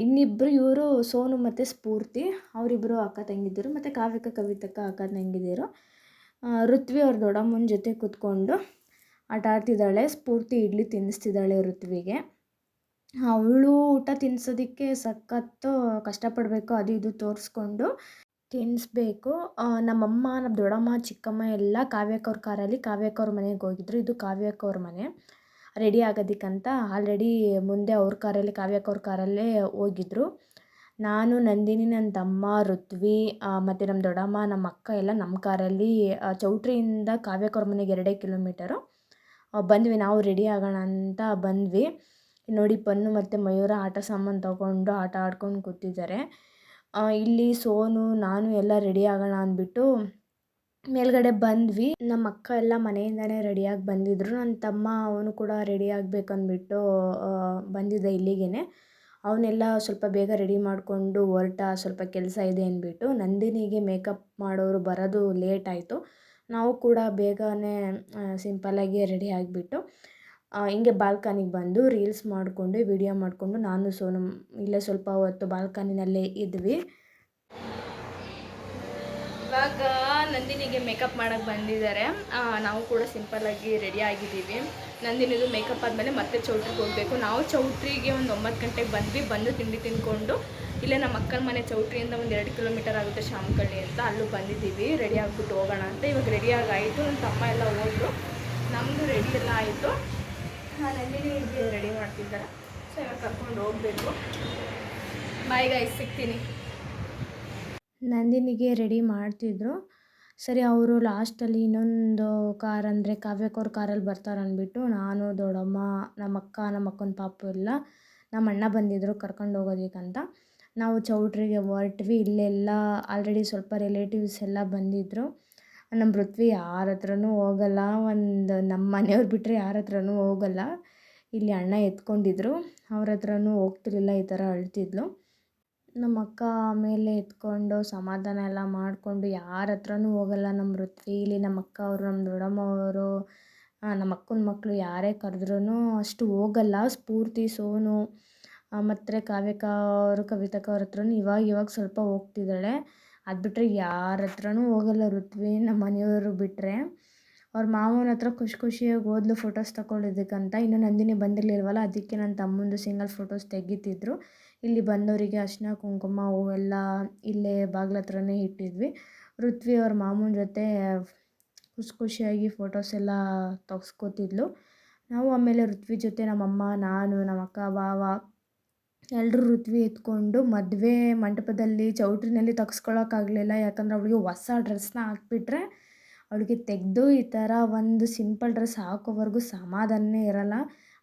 ಇನ್ನಿಬ್ಬರು ಇವರು ಸೋನು ಮತ್ತು ಸ್ಫೂರ್ತಿ ಅವರಿಬ್ಬರು ಅಕ್ಕ ತಂಗಿದ್ದರು, ಮತ್ತು ಕಾವ್ಯಕ, ಕವಿತಕ ಅಕ್ಕ ತಂಗಿದಿರು ಋತ್ವಿ ಅವ್ರ ದೊಡ್ಡಮ್ಮನ ಜೊತೆ ಕೂತ್ಕೊಂಡು ಆಟ ಆಡ್ತಿದ್ದಾಳೆ. ಸ್ಫೂರ್ತಿ ಇಡ್ಲಿ ತಿನ್ನಿಸ್ತಿದ್ದಾಳೆ ಋತ್ವಿಗೆ. ಅವಳು ಊಟ ತಿನ್ನಿಸೋದಕ್ಕೆ ಸಖತ್ತು ಕಷ್ಟಪಡಬೇಕು, ಅದು ಇದು ತೋರಿಸ್ಕೊಂಡು ತಿನ್ನಿಸ್ಬೇಕು ನಮ್ಮಮ್ಮ ನಮ್ಮ ದೊಡ್ಡಮ್ಮ, ಚಿಕ್ಕಮ್ಮ ಎಲ್ಲ ಕಾವ್ಯಕ್ಕ ಅವ್ರ ಕಾರಲ್ಲಿ ಕಾವ್ಯಕ್ಕ ಅವ್ರ ಮನೆಗೆ ಹೋಗಿದ್ರು. ಇದು ಕಾವ್ಯಕ್ಕ ಅವ್ರ ಮನೆ. ರೆಡಿ ಆಗೋದಕ್ಕಂತ ಆಲ್ರೆಡಿ ಮುಂದೆ ಅವ್ರ ಕಾರಲ್ಲಿ ಕಾವ್ಯಕ್ಕ ಅವ್ರ ಕಾರಲ್ಲೇ ಹೋಗಿದ್ರು. ನಾನು ನಂದಿನಿ ನನ್ನ ತಮ್ಮ, ಋತ್ವಿ ಮತ್ತು ನಮ್ಮ ದೊಡ್ಡಮ್ಮ ನಮ್ಮ ಅಕ್ಕ ಎಲ್ಲ ನಮ್ಮ ಕಾರಲ್ಲಿ ಚೌಟ್ರಿಯಿಂದ ಕಾವ್ಯಕ್ಕ ಅವ್ರ ಮನೆಗೆ ಎರಡೇ ಕಿಲೋಮೀಟರು. ಬಂದ್ವಿ, ನಾವು ರೆಡಿ ಆಗೋಣ ಅಂತ ಬಂದ್ವಿ. ನೋಡಿ, ಪನ್ನು ಮತ್ತು ಮಯೂರ ಆಟ ಸಾಮಾನು ತೊಗೊಂಡು ಆಟ ಆಡ್ಕೊಂಡು ಕೂತಿದ್ದಾರೆ. ಇಲ್ಲಿ ಸೋನು, ನಾನು ಎಲ್ಲ ರೆಡಿ ಆಗೋಣ ಅಂದ್ಬಿಟ್ಟು ಮೇಲ್ಗಡೆ ಬಂದ್ವಿ. ನಮ್ಮ ಅಕ್ಕ ಎಲ್ಲ ಮನೆಯಿಂದನೇ ರೆಡಿಯಾಗಿ ಬಂದಿದ್ದರು ನನ್ನ ತಮ್ಮ, ಅವನು ಕೂಡ ರೆಡಿ ಆಗಬೇಕಂದ್ಬಿಟ್ಟು ಬಂದಿದ್ದ ಇಲ್ಲಿಗೆ ಅವನ್ನೆಲ್ಲ ಸ್ವಲ್ಪ ಬೇಗ ರೆಡಿ ಮಾಡಿಕೊಂಡು ಹೊರಟ ಸ್ವಲ್ಪ ಕೆಲಸ ಇದೆ ಅಂದ್ಬಿಟ್ಟು ನಂದಿನಿಗೆ ಮೇಕಪ್ ಮಾಡೋರು ಬರೋದು ಲೇಟ್ ಆಯಿತು. ನಾವು ಕೂಡ ಬೇಗನೆ ಸಿಂಪಲ್ಲಾಗಿ ರೆಡಿ ಆಗಿಬಿಟ್ಟು ಹಿಂಗೆ ಬಾಲ್ಕನಿಗೆ ಬಂದು ರೀಲ್ಸ್ ಮಾಡಿಕೊಂಡು, ವಿಡಿಯೋ ಮಾಡಿಕೊಂಡು ನಾನು ಸೋನು ಇಲ್ಲೇ ಸ್ವಲ್ಪ ಹೊತ್ತು ಬಾಲ್ಕನಿನಲ್ಲೇ ಇದ್ವಿ. ಇವಾಗ ನಂದಿನಿಗೆ ಮೇಕಪ್ ಮಾಡೋಕ್ಕೆ ಬಂದಿದ್ದಾರೆ. ನಾವು ಕೂಡ ಸಿಂಪಲ್ಲಾಗಿ ರೆಡಿ ಆಗಿದ್ದೀವಿ. ನಂದಿನಿದು ಮೇಕಪ್ ಆದಮೇಲೆ ಮತ್ತೆ ಚೌಟ್ರಿಗೆ ಹೋಗಬೇಕು. ನಾವು ಚೌಟ್ರಿಗೆ ಒಂದು ಒಂಬತ್ತು ಗಂಟೆಗೆ ಬಂದ್ವಿ. ಬಂದು ತಿಂಡಿ ತಿಂದ್ಕೊಂಡು ಇಲ್ಲೇ ನಮ್ಮ ಅಕ್ಕನ ಮನೆ ಚೌಟ್ರಿಯಿಂದ ಒಂದು ಎರಡು ಕಿಲೋಮೀಟರ್ ಆಗುತ್ತೆ ಶಾಮಕಳ್ಳಿ ಅಂತ ಅಲ್ಲೂ ಬಂದಿದ್ದೀವಿ. ರೆಡಿ ಆಗಿಬಿಟ್ಟು ಹೋಗೋಣ ಅಂತ. ಇವಾಗ ರೆಡಿಯಾಗಿ ಆಯಿತು ನನ್ನ ತಮ್ಮ ಎಲ್ಲ ಹೋದರು. ನಮ್ಮದು ರೆಡಿ ಎಲ್ಲ ಆಯಿತು. ನಂದಿನಿ ರೆಡಿ ಮಾಡ್ತಿದ್ದಾರೆ. ಸೊ ಇವಾಗ ಕರ್ಕೊಂಡು ಹೋಗಬೇಕು. ಬಾಯಿಗೆ ಗಾಯ್ಸ್ ಸಿಗ್ತೀನಿ. ನಂದಿನಿಗೆ ರೆಡಿ ಮಾಡ್ತಿದ್ರು. ಸರಿ, ಅವರು ಲಾಸ್ಟಲ್ಲಿ ಇನ್ನೊಂದು ಕಾರ್ ಅಂದರೆ ಕಾವ್ಯಕೋರ್ ಕಾರಲ್ಲಿ ಬರ್ತಾರೆ ಅಂದ್ಬಿಟ್ಟು ನಾನು, ದೊಡ್ಡಮ್ಮ ನಮ್ಮ ಅಕ್ಕ ನಮ್ಮ ಅಕ್ಕನ ಪಾಪು ಎಲ್ಲ ನಮ್ಮ ಅಣ್ಣ ಬಂದಿದ್ದರು ಕರ್ಕೊಂಡು ಹೋಗೋದಕ್ಕಂತ. ನಾವು ಚೌಟ್ರಿಗೆ ಹೊರಟ್ವಿ, ಇಲ್ಲೆಲ್ಲ ಆಲ್ರೆಡಿ ಸ್ವಲ್ಪ ರಿಲೇಟಿವ್ಸ್ ಎಲ್ಲ ಬಂದಿದ್ದರು ನಮ್ಮ ಪೃಥ್ವಿ ಯಾರ ಹತ್ರನೂ ಹೋಗಲ್ಲ, ಒಂದು ನಮ್ಮ ಮನೆಯವ್ರು ಬಿಟ್ಟರೆ ಯಾರ ಹತ್ರನೂ ಹೋಗಲ್ಲ. ಇಲ್ಲಿ ಅಣ್ಣ ಎತ್ಕೊಂಡಿದ್ರು, ಅವ್ರ ಹತ್ರನೂ ಹೋಗ್ತಿರ್ಲಿಲ್ಲ ಈ ಥರ ಅಳ್ತಿದ್ಲು. ನಮ್ಮ ಅಕ್ಕ ಆಮೇಲೆ ಎತ್ಕೊಂಡು ಸಮಾಧಾನ ಎಲ್ಲ ಮಾಡಿಕೊಂಡು ಯಾರ ಹತ್ರನೂ ಹೋಗಲ್ಲ ನಮ್ಮ ಇಲ್ಲಿ ನಮ್ಮ ಅಕ್ಕ ಅವರು ನಮ್ಮ ದೊಡ್ಡಮ್ಮ ಅವರು ನಮ್ಮ ಅಕ್ಕನ ಮಕ್ಕಳು ಯಾರೇ ಕರೆದ್ರೂ ಅಷ್ಟು ಹೋಗಲ್ಲ. ಸ್ಫೂರ್ತಿ, ಸೋನು ಮತ್ತು ಕಾವ್ಯಕ್ಕ ಅವರು, ಕವಿತಕ್ಕ ಅವ್ರ ಹತ್ರನೂ ಇವಾಗ ಇವಾಗ ಸ್ವಲ್ಪ ಹೋಗ್ತಿದ್ದಾಳೆ. ಅದು ಬಿಟ್ಟರೆ ಯಾರ ಹತ್ರನೂ ಹೋಗಲ್ಲ ಋತ್ವಿ ನಮ್ಮ ಮನೆಯವರು ಬಿಟ್ಟರೆ ಅವ್ರ ಮಾವನ ಹತ್ರ ಖುಷಿ ಖುಷಿಯಾಗಿ ಓದಲು ಫೋಟೋಸ್ ತಗೊಳ್ಳೋದಕ್ಕಂತ ಇನ್ನೂ ನಂದಿನಿ ಬಂದಿರಲಿಲ್ವಲ್ಲ, ಅದಕ್ಕೆ ನನ್ನ ತಮ್ಮಂದು ಸಿಂಗಲ್ ಫೋಟೋಸ್ ತೆಗಿತಿದ್ರು. ಇಲ್ಲಿ ಬಂದವರಿಗೆ ಅರಿಶ್ಣ ಕುಂಕುಮ ಹೂವೆಲ್ಲ ಇಲ್ಲೇ ಬಾಗ್ಲ ಹತ್ರನೇ ಇಟ್ಟಿದ್ವಿ. ಋತ್ವಿ ಅವ್ರ ಮಾಮೂನ ಜೊತೆ ಖುಷಿ ಖುಷಿಯಾಗಿ ಫೋಟೋಸ್ ಎಲ್ಲ ತೆಗ್ಸ್ಕೊತಿದ್ಲು. ನಾವು ಆಮೇಲೆ ಋತ್ವಿ ಜೊತೆ ನಮ್ಮಮ್ಮ, ನಾನು ನಮ್ಮ ಅಕ್ಕ ಬಾವ ಎಲ್ಲರೂ ಋತ್ವಿ ಎತ್ಕೊಂಡು ಮದುವೆ ಮಂಟಪದಲ್ಲಿ ಚೌಟ್ರಿನಲ್ಲಿ ತೆಗ್ಸ್ಕೊಳಕ್ಕಾಗಲಿಲ್ಲ ಯಾಕಂದ್ರೆ ಅವಳಿಗೆ ಹೊಸ ಡ್ರೆಸ್ನ ಹಾಕ್ಬಿಟ್ರೆ ಅವಳಿಗೆ ತೆಗೆದು ಈ ಥರ ಒಂದು ಸಿಂಪಲ್ ಡ್ರೆಸ್ ಹಾಕೋವರೆಗೂ ಸಮಾಧಾನನೇ ಇರಲ್ಲ.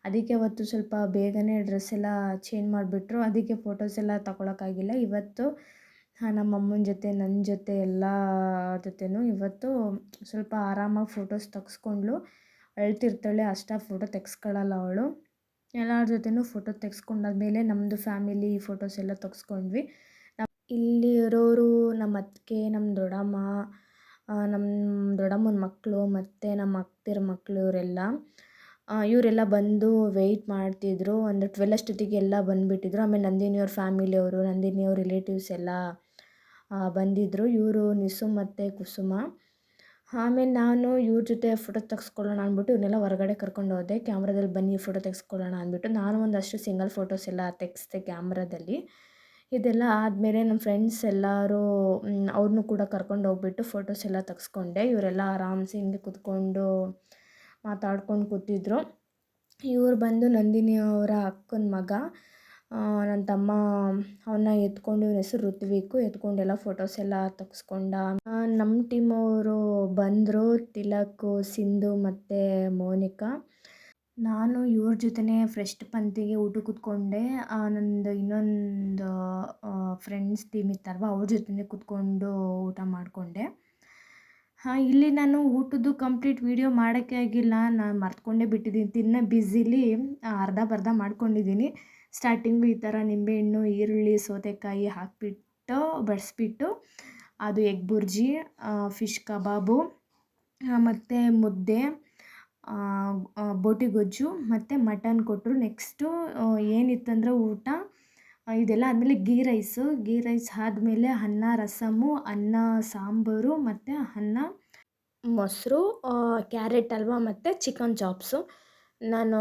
ಅದಕ್ಕೆ ಅವತ್ತು ಸ್ವಲ್ಪ ಬೇಗನೆ ಡ್ರೆಸ್ ಎಲ್ಲ ಚೇಂಜ್ ಮಾಡಿಬಿಟ್ರು. ಅದಕ್ಕೆ ಫೋಟೋಸ್ ಎಲ್ಲ ತಗೊಳಕ್ಕಾಗಿಲ್ಲ. ಇವತ್ತು ನಮ್ಮ ಅಮ್ಮನ ಜೊತೆ ನನ್ನ ಜೊತೆ, ಎಲ್ಲ ಜೊತೆನೂ ಇವತ್ತು ಸ್ವಲ್ಪ ಆರಾಮಾಗಿ ಫೋಟೋಸ್ ತೆಗ್ಸ್ಕೊಂಡ್ಳು. ಅಳ್ತಿರ್ತಾಳೆ ಅಷ್ಟು ಫೋಟೋ ತೆಗ್ಸ್ಕೊಳ್ಳಲ್ಲ ಅವಳು. ಎಲ್ಲರ ಜೊತೆನೂ ಫೋಟೋ ತೆಗ್ಸ್ಕೊಂಡಾದ್ಮೇಲೆ ನಮ್ಮದು ಫ್ಯಾಮಿಲಿ ಫೋಟೋಸ್ ಎಲ್ಲ ತೆಗ್ಸ್ಕೊಂಡ್ವಿ. ನಮ್ಮ ಇಲ್ಲಿ ಇರೋರು ನಮ್ಮ ಅತ್ತಿಗೆ ನಮ್ಮ ದೊಡ್ಡಮ್ಮ ನಮ್ಮ ದೊಡ್ಡಮ್ಮನ ಮಕ್ಕಳು ಮತ್ತು ನಮ್ಮ ಅಕ್ತಿರ ಮಕ್ಕಳು ಇವರೆಲ್ಲ. ಇವರೆಲ್ಲ ಬಂದು ವೆಯ್ಟ್ ಮಾಡ್ತಿದ್ದರು ಅಂದರೆ ಟ್ವೆಲ್ ಅಷ್ಟೊತ್ತಿಗೆ ಎಲ್ಲ ಬಂದುಬಿಟ್ಟಿದ್ರು. ಆಮೇಲೆ ನಂದಿನಿ ಅವ್ರ ಫ್ಯಾಮಿಲಿಯವರು ನಂದಿನಿ ಅವ್ರ ರಿಲೇಟಿವ್ಸ್ ಎಲ್ಲ ಬಂದಿದ್ದರು ಇವರು ನಿಸು ಮತ್ತು ಕುಸುಮ. ಆಮೇಲೆ ನಾನು ಇವ್ರ ಜೊತೆ ಫೋಟೋ ತೆಗ್ಸ್ಕೊಳ್ಳೋಣ ಅಂದ್ಬಿಟ್ಟು ಇವನ್ನೆಲ್ಲ ಹೊರಗಡೆ ಕರ್ಕೊಂಡು ಹೋದೆ. ಕ್ಯಾಮ್ರಾದಲ್ಲಿ ಬನ್ನಿ ಫೋಟೋ ತೆಗೆಸ್ಕೊಳ್ಳೋಣ ಅಂದ್ಬಿಟ್ಟು ನಾನು ಒಂದಷ್ಟು ಸಿಂಗಲ್ ಫೋಟೋಸ್ ಎಲ್ಲ ತೆಗೆಸ್ದೆ ಕ್ಯಾಮ್ರಾದಲ್ಲಿ. ಇದೆಲ್ಲ ಆದಮೇಲೆ ನಮ್ಮ ಫ್ರೆಂಡ್ಸ್ ಎಲ್ಲರೂ ಅವ್ರನ್ನೂ ಕೂಡ ಕರ್ಕೊಂಡು ಹೋಗ್ಬಿಟ್ಟು ಫೋಟೋಸ್ ಎಲ್ಲ ತೆಗ್ಸ್ಕೊಂಡೆ. ಇವರೆಲ್ಲ ಆರಾಮ್ಸೆ ಹಿಂಗೆ ಕೂತ್ಕೊಂಡು ಮಾತಾಡ್ಕೊಂಡು ಕೂತಿದ್ರು. ಇವ್ರು ಬಂದು ನಂದಿನಿ ಅವರ ಅಕ್ಕನ ಮಗ ನನ್ನ ತಮ್ಮ ಅವನ್ನ ಎತ್ಕೊಂಡು ಇವ್ನ ಹೆಸರು ಋತ್ವಿಕ್, ಎತ್ಕೊಂಡೆಲ್ಲ ಫೋಟೋಸ್ ಎಲ್ಲ ತೆಗ್ಸ್ಕೊಂಡ. ನಮ್ಮ ಟೀಮ್ ಅವರು ಬಂದರು, ತಿಲಕ್, ಸಿಂಧು ಮತ್ತು ಮೋನಿಕಾ. ನಾನು ಇವ್ರ ಜೊತೆನೇ ಫ್ರೆಶ್ ಪಂತಿಗೆ ಊಟಕ್ಕೆ ಕೂತ್ಕೊಂಡೆ. ನಂದು ಇನ್ನೊಂದು ಫ್ರೆಂಡ್ಸ್ ಟೀಮ್ ಇತ್ತಲ್ವ, ಅವ್ರ ಜೊತೆನೇ ಕೂತ್ಕೊಂಡು ಊಟ ಮಾಡಿಕೊಂಡೆ. ಹಾಂ, ಇಲ್ಲಿ ನಾನು ಊಟದ್ದು ಕಂಪ್ಲೀಟ್ ವೀಡಿಯೋ ಮಾಡೋಕ್ಕೆ ಆಗಿಲ್ಲ. ನಾನು ಮರ್ತ್ಕೊಂಡೇ ಬಿಟ್ಟಿದ್ದೀನಿ. ತಿನ್ನೋ ಅರ್ಧ ಬರ್ಧ ಮಾಡ್ಕೊಂಡಿದ್ದೀನಿ. ಸ್ಟಾರ್ಟಿಂಗು ಈ ಥರ ನಿಂಬೆಹಣ್ಣು ಈರುಳ್ಳಿ, ಸೌತೆಕಾಯಿ ಹಾಕಿಬಿಟ್ಟು, ಬಡಿಸ್ಬಿಟ್ಟು, ಅದು ಎಗ್ ಬುರ್ಜಿ ಫಿಶ್ ಕಬಾಬು ಮತ್ತು ಮುದ್ದೆ ಬೋಟಿ ಗೊಜ್ಜು ಮತ್ತು ಮಟನ್ ಕೊಟ್ಟರು. ನೆಕ್ಸ್ಟು ಏನಿತ್ತಂದರೆ ಊಟ. ಇದೆಲ್ಲ ಆದಮೇಲೆ ಗೀ ರೈಸು. ಗೀ ರೈಸ್ ಆದಮೇಲೆ ಅನ್ನ ರಸಮ್ಮು ಅನ್ನ ಸಾಂಬಾರು ಮತ್ತು ಅನ್ನ ಮೊಸರು ಕ್ಯಾರೆಟ್ ಹಲ್ವ ಮತ್ತು ಚಿಕನ್ ಚಾಪ್ಸು. ನಾನು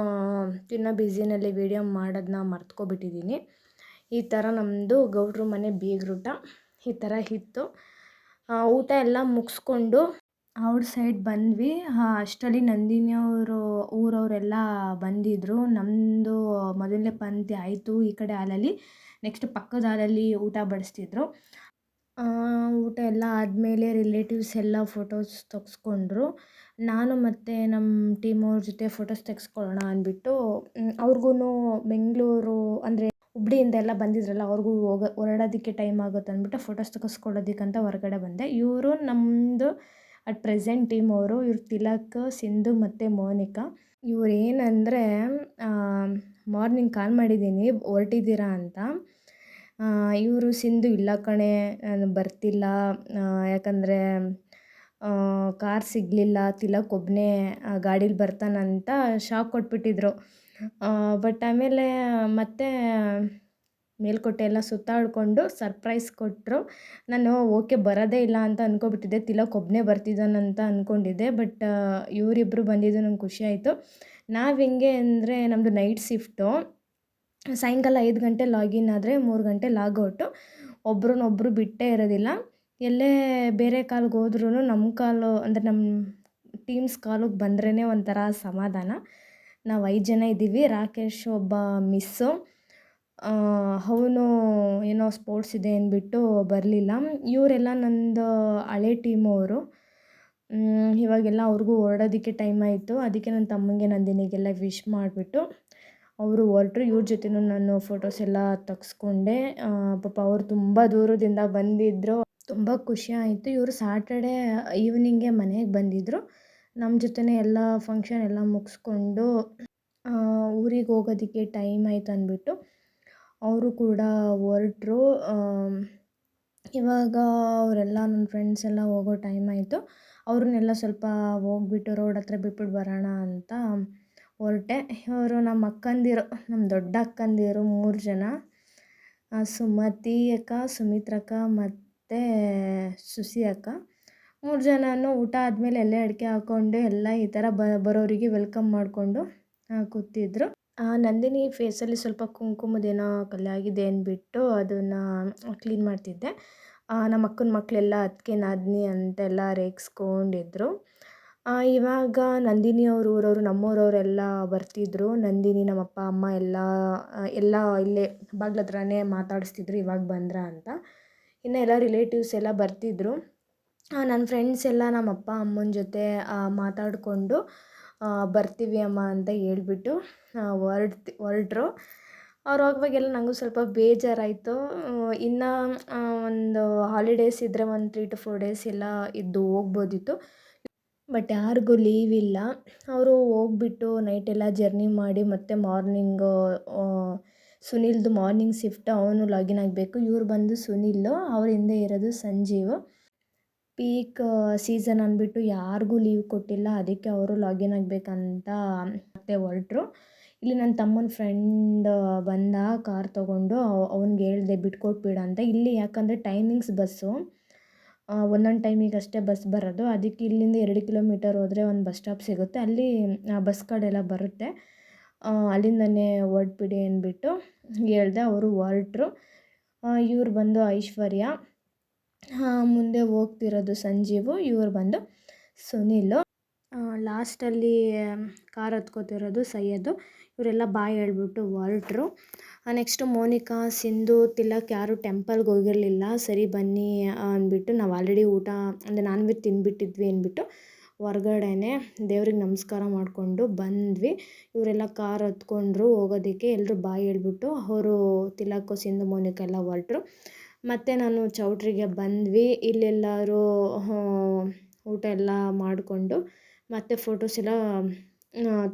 ತಿನ್ನೋ ಬ್ಯುಸಿನಲ್ಲಿ ವೀಡಿಯೋ ಮಾಡೋದನ್ನ ಮರ್ತ್ಕೊಬಿಟ್ಟಿದ್ದೀನಿ. ಈ ಥರ ನಮ್ಮದು ಗೌಡ್ರ ಮನೆ ಬೀಗ್ರೂಟ. ಈ ಥರ ಇತ್ತು. ಊಟ ಎಲ್ಲ ಮುಗಿಸ್ಕೊಂಡು ಅವ್ರ ಸೈಡ್ ಬಂದ್ವಿ. ಅಷ್ಟರಲ್ಲಿ ನಂದಿನಿ ಅವರು, ಊರವರೆಲ್ಲ ಬಂದಿದ್ದರು ನಮ್ಮದು ಮೊದಲನೇ ಪಂಕ್ತಿ ಆಯಿತು ಈ ಕಡೆ ಹಾಲಲ್ಲಿ. ನೆಕ್ಸ್ಟ್ ಪಕ್ಕದ ಹಾಲಲ್ಲಿ ಊಟ ಬಡಿಸ್ತಿದ್ರು. ಊಟ ಎಲ್ಲ ಆದಮೇಲೆ ರಿಲೇಟಿವ್ಸ್ ಎಲ್ಲ ಫೋಟೋಸ್ ತೆಗೆಸ್ಕೊಂಡ್ರು. ನಾನು ಮತ್ತು ನಮ್ಮ ಟೀಮ್ ಅವ್ರ ಜೊತೆ ಫೋಟೋಸ್ ತೆಗೆಸ್ಕೊಳ್ಳೋಣ ಅಂದ್ಬಿಟ್ಟು ಅವ್ರಿಗೂ ಬೆಂಗಳೂರು ಅಂದರೆ ಹುಬ್ಳಿಯಿಂದ ಎಲ್ಲ ಬಂದಿದ್ರಲ್ಲ, ಅವ್ರಿಗೂ ಹೋಗ, ಹೊರಡೋದಕ್ಕೆ ಟೈಮ್ ಆಗುತ್ತೆ ಅಂದ್ಬಿಟ್ಟು ಫೋಟೋಸ್ ತೆಗೆಸ್ಕೊಳ್ಳೋದಕ್ಕಂತ ಹೊರಗಡೆ ಬಂದೆ. ಇವರು ನಮ್ಮದು ಅಟ್ ಪ್ರೆಸೆಂಟ್ ಟೀಮ್ ಅವರು ಇವ್ರು ತಿಲಕ್, ಸಿಂಧು ಮತ್ತು ಮೋನಿಕಾ. ಇವ್ರು ಏನಂದರೆ ಮಾರ್ನಿಂಗ್ ಕಾಲ್ ಮಾಡಿದ್ದೀನಿ, ಹೊರಟಿದ್ದೀರಾ ಅಂತ. ಇವರು ಸಿಂಧು ಇಲ್ಲ ಕಣೆ, ನಾನು ಬರ್ತಿಲ್ಲ. ಯಾಕಂದರೆ ಕಾರ್ ಸಿಗಲಿಲ್ಲ, ತಿಲಕ್ ಒಬ್ಬನೇ ಗಾಡೀಲಿ ಬರ್ತಾನಂತ ಶಾಕ್ ಕೊಟ್ಬಿಟ್ಟಿದ್ರು. ಬಟ್ ಆಮೇಲೆ, ಮತ್ತೆ ಮೇಲುಕೋಟೆ ಎಲ್ಲ ಸುತ್ತಾಡಿಕೊಂಡು ಸರ್ಪ್ರೈಸ್ ಕೊಟ್ಟರು. ನಾನು ಓಕೆ ಬರೋದೇ ಇಲ್ಲ ಅಂತ ಅಂದ್ಕೊಬಿಟ್ಟಿದ್ದೆ ತಿಲಕ್ ಒಬ್ಬನೇ ಬರ್ತಿದ್ದಾನಂತ ಅಂದ್ಕೊಂಡಿದ್ದೆ ಬಟ್ ಇವರಿಬ್ಬರು ಬಂದಿದ್ದು ನಂಗೆ ಖುಷಿ ಆಯಿತು. ನಾವು ಹೆಂಗೆ ಅಂದರೆ ನಮ್ಮದು ನೈಟ್ ಶಿಫ್ಟು. ಸಾಯಂಕಾಲ ಐದು ಗಂಟೆ ಲಾಗಿನ್ ಆದರೆ ಮೂರು ಗಂಟೆ ಲಾಗೌಟು ಒಬ್ರನ್ನೊಬ್ಬರು ಬಿಟ್ಟೇ ಇರೋದಿಲ್ಲ. ಎಲ್ಲೇ ಬೇರೆ ಕಾಲ್ಗೆ ಹೋದ್ರೂ ನಮ್ಮ ಕಾಲು, ಅಂದರೆ ನಮ್ಮ ಟೀಮ್ಸ್ ಕಾಲಿಗೆ ಬಂದ್ರೇ ಒಂಥರ ಸಮಾಧಾನ. ನಾವು ಐದು ಜನ ಇದ್ದೀವಿ. ರಾಕೇಶ್ ಒಬ್ಬ ಮಿಸ್ಸು. ಅವನು ಏನೋ ಸ್ಪೋರ್ಟ್ಸ್ ಇದೆ ಅಂದ್ಬಿಟ್ಟು ಬರಲಿಲ್ಲ. ಇವರೆಲ್ಲ ನಂದು ಹಳೆ ಟೀಮವರು ಇವಾಗೆಲ್ಲ ಅವ್ರಿಗೂ ಹೊರಡೋದಕ್ಕೆ ಟೈಮ್ ಆಯಿತು. ಅದಕ್ಕೆ ನನ್ನ ತಮ್ಮನಿಗೆ ನಂದಿನಿಗೆಲ್ಲ ವಿಶ್ ಮಾಡಿಬಿಟ್ಟು ಅವರು ಹೊರಟ್ರು. ಇವ್ರ ಜೊತೆನೂ ನಾನು ಫೋಟೋಸ್ ಎಲ್ಲ ತೆಗೆಸ್ಕೊಂಡೆ. ಪಾಪ ಅವರು ತುಂಬ ದೂರದಿಂದ ಬಂದಿದ್ದರು ತುಂಬ ಖುಷಿ ಆಯಿತು. ಇವರು ಸಾಟರ್ಡೇ ಈವ್ನಿಂಗೆ ಮನೆಗೆ ಬಂದಿದ್ದರು ನಮ್ಮ ಜೊತೆನೇ ಎಲ್ಲ ಫಂಕ್ಷನ್ ಎಲ್ಲ ಮುಗಿಸ್ಕೊಂಡು ಊರಿಗೆ ಹೋಗೋದಕ್ಕೆ ಟೈಮ್ ಆಯ್ತು ಅಂದ್ಬಿಟ್ಟು. ಅವರು ಕೂಡ ಹೊರಟ್ರು. ಇವಾಗ ಅವರೆಲ್ಲ ನನ್ನ ಫ್ರೆಂಡ್ಸ್ ಎಲ್ಲ ಹೋಗೋ ಟೈಮ್ ಆಯಿತು. ಅವ್ರನ್ನೆಲ್ಲ ಸ್ವಲ್ಪ ಹೋಗ್ಬಿಟ್ಟು ರೋಡ್ ಹತ್ರ ಬಿಟ್ಬಿಟ್ಟು ಬರೋಣ ಅಂತ ಹೊರಟೆ. ಇವರು ನಮ್ಮ ಅಕ್ಕಂದಿರು, ನಮ್ಮ ದೊಡ್ಡ ಅಕ್ಕಂದಿರು ಮೂರು ಜನ. ಸುಮತಿ ಅಕ್ಕ ಸುಮಿತ್ರಕ್ಕ ಮತ್ತು ಸುಸಿ ಅಕ್ಕ. ಮೂರು ಜನನೂ ಊಟ ಆದಮೇಲೆ ಎಲ್ಲೇ ಅಡಿಕೆ ಹಾಕ್ಕೊಂಡು ಎಲ್ಲ ಈ ಥರ ಬರೋರಿಗೆ ವೆಲ್ಕಮ್ ಮಾಡಿಕೊಂಡು ಕೂತಿದ್ರು. ನಂದಿನಿ ಫೇಸಲ್ಲಿ ಸ್ವಲ್ಪ ಕುಂಕುಮದೇನೋ ಕಲೆ ಆಗಿದೆ ಅಂದ್ಬಿಟ್ಟು ಅದನ್ನು ಕ್ಲೀನ್ ಮಾಡ್ತಿದ್ದೆ. ನಮ್ಮ ಅಕ್ಕನ ಮಕ್ಕಳೆಲ್ಲ ಅದಕ್ಕೆ ನಾದಿನಿ ಅಂತೆಲ್ಲ ರೇಗಿಸ್ಕೊಂಡಿದ್ರು. ಇವಾಗ ನಂದಿನಿ ಅವ್ರ ಊರವರು, ನಮ್ಮೂರವರೆಲ್ಲ ಬರ್ತಿದ್ರು. ನಂದಿನಿ, ನಮ್ಮ ಅಪ್ಪ, ಅಮ್ಮ ಎಲ್ಲ ಎಲ್ಲ ಇಲ್ಲೇ ಬಾಗ್ಲ ಹತ್ರನೇ ಮಾತಾಡಿಸ್ತಿದ್ರು ಇವಾಗ ಬಂದ್ರಾ ಅಂತ. ಇನ್ನು ಎಲ್ಲ ರಿಲೇಟಿವ್ಸ್ ಎಲ್ಲ ಬರ್ತಿದ್ರು. ನನ್ನ ಫ್ರೆಂಡ್ಸ್ ಎಲ್ಲ ನಮ್ಮ ಅಪ್ಪ, ಅಮ್ಮನ ಜೊತೆ ಮಾತಾಡಿಕೊಂಡು ಬರ್ತೀವಿ ಅಮ್ಮ ಅಂತ ಹೇಳ್ಬಿಟ್ಟು ಹೊರ್ಡ್ತಿ, ಹೊರಟರು. ಅವ್ರು ಹೋಗುವಾಗೆಲ್ಲ ನನಗೂ ಸ್ವಲ್ಪ ಬೇಜಾರಾಯಿತು. ಇನ್ನು ಒಂದು ಹಾಲಿಡೇಸ್ ಇದ್ದರೆ ಒಂದು ತ್ರೀ ಟು ಫೋರ್ ಡೇಸ್ ಎಲ್ಲ ಇದ್ದು ಹೋಗ್ಬೋದಿತ್ತು. ಬಟ್ ಯಾರಿಗೂ ಲೀವ್ ಇಲ್ಲ. ಅವರು ಹೋಗ್ಬಿಟ್ಟು ನೈಟೆಲ್ಲ ಜರ್ನಿ ಮಾಡಿ ಮತ್ತೆ ಮಾರ್ನಿಂಗು ಸುನಿಲ್ದು ಮಾರ್ನಿಂಗ್ ಶಿಫ್ಟ್ ಅವನು ಲಾಗಿನ್ ಆಗಬೇಕು. ಇವ್ರು ಬಂದು ಸುನಿಲ್ ಅವ್ರ ಹಿಂದೆ ಇರೋದು ಸಂಜೀವ್. ಪೀಕ್ ಸೀಸನ್ ಅಂದ್ಬಿಟ್ಟು ಯಾರಿಗೂ ಲೀವ್ ಕೊಟ್ಟಿಲ್ಲ, ಅದಕ್ಕೆ ಅವರು ಲಾಗಿನ್ ಆಗಬೇಕಂತ ಮತ್ತೆ ಹೊರಟ್ರು. ಇಲ್ಲಿ ನನ್ನ ತಮ್ಮನ ಫ್ರೆಂಡ್ ಬಂದ ಕಾರ್ ತೊಗೊಂಡು ಅವ್ನಿಗೆ ಹೇಳಿದೆ ಬಿಟ್ಕೊಟ್ಬಿಡಂತ ಅಂತ. ಇಲ್ಲಿ ಯಾಕಂದರೆ ಟೈಮಿಂಗ್ಸ್ ಬಸ್ಸು. ಒಂದೊಂದು ಟೈಮಿಗೆ ಅಷ್ಟೇ ಬಸ್ ಬರೋದು. ಅದಕ್ಕೆ ಇಲ್ಲಿಂದ ಎರಡು ಕಿಲೋಮೀಟರ್ ಹೋದರೆ ಒಂದು ಬಸ್ ಸ್ಟಾಪ್ ಸಿಗುತ್ತೆ. ಅಲ್ಲಿ ಬಸ್ ಎಲ್ಲ ಬರುತ್ತೆ. ಅಲ್ಲಿಂದನೇ ಹೊರಟ್ಬಿಡಿ ಅಂದ್ಬಿಟ್ಟು ಹೇಳ್ದೆ, ಅವರು ಹೊರಟ್ರು. ಇವ್ರು ಬಂದು ಐಶ್ವರ್ಯ. ಮುಂದೆ ಹೋಗ್ತಿರೋದು ಸಂಜೀವು, ಇವ್ರು ಬಂದು ಸುನಿಲ್. ಲಾಸ್ಟಲ್ಲಿ ಕಾರ್ ಹತ್ಕೋತಿರೋದು ಸೈಯದು. ಇವರೆಲ್ಲ ಬಾಯ್ ಹೇಳ್ಬಿಟ್ಟು ಹೊರಟ್ರು. ನೆಕ್ಸ್ಟು ಮೋನಿಕಾ, ಸಿಂಧು, ತಿಲಕ್ ಯಾರೂ ಟೆಂಪಲ್ಗೆ ಹೋಗಿರಲಿಲ್ಲ. ಸರಿ ಬನ್ನಿ ಅಂದ್ಬಿಟ್ಟು ನಾವು ಆಲ್ರೆಡಿ ಊಟ, ಅಂದರೆ ನಾನ್ ವೆಜ್ ತಿಂದ್ಬಿಟ್ಟಿದ್ವಿ ಅಂದ್ಬಿಟ್ಟು ಹೊರ್ಗಡೆನೆ ದೇವ್ರಿಗೆ ನಮಸ್ಕಾರ ಮಾಡಿಕೊಂಡು ಬಂದ್ವಿ. ಇವರೆಲ್ಲ ಕಾರ್ ಹತ್ಕೊಂಡ್ರು ಹೋಗೋದಕ್ಕೆ ಎಲ್ಲರೂ ಬಾಯ್ ಹೇಳ್ಬಿಟ್ಟು ಅವರು ತಿಲಕ್, ಸಿಂಧು, ಮೋನಿಕಾ ಎಲ್ಲ ಹೊರಟ್ರು. ಮತ್ತು ನಾನು ಚೌಟ್ರಿಗೆ ಬಂದ್ವಿ. ಇಲ್ಲೆಲ್ಲರೂ ಊಟ ಎಲ್ಲ ಮಾಡಿಕೊಂಡು ಮತ್ತು ಫೋಟೋಸ್ ಎಲ್ಲ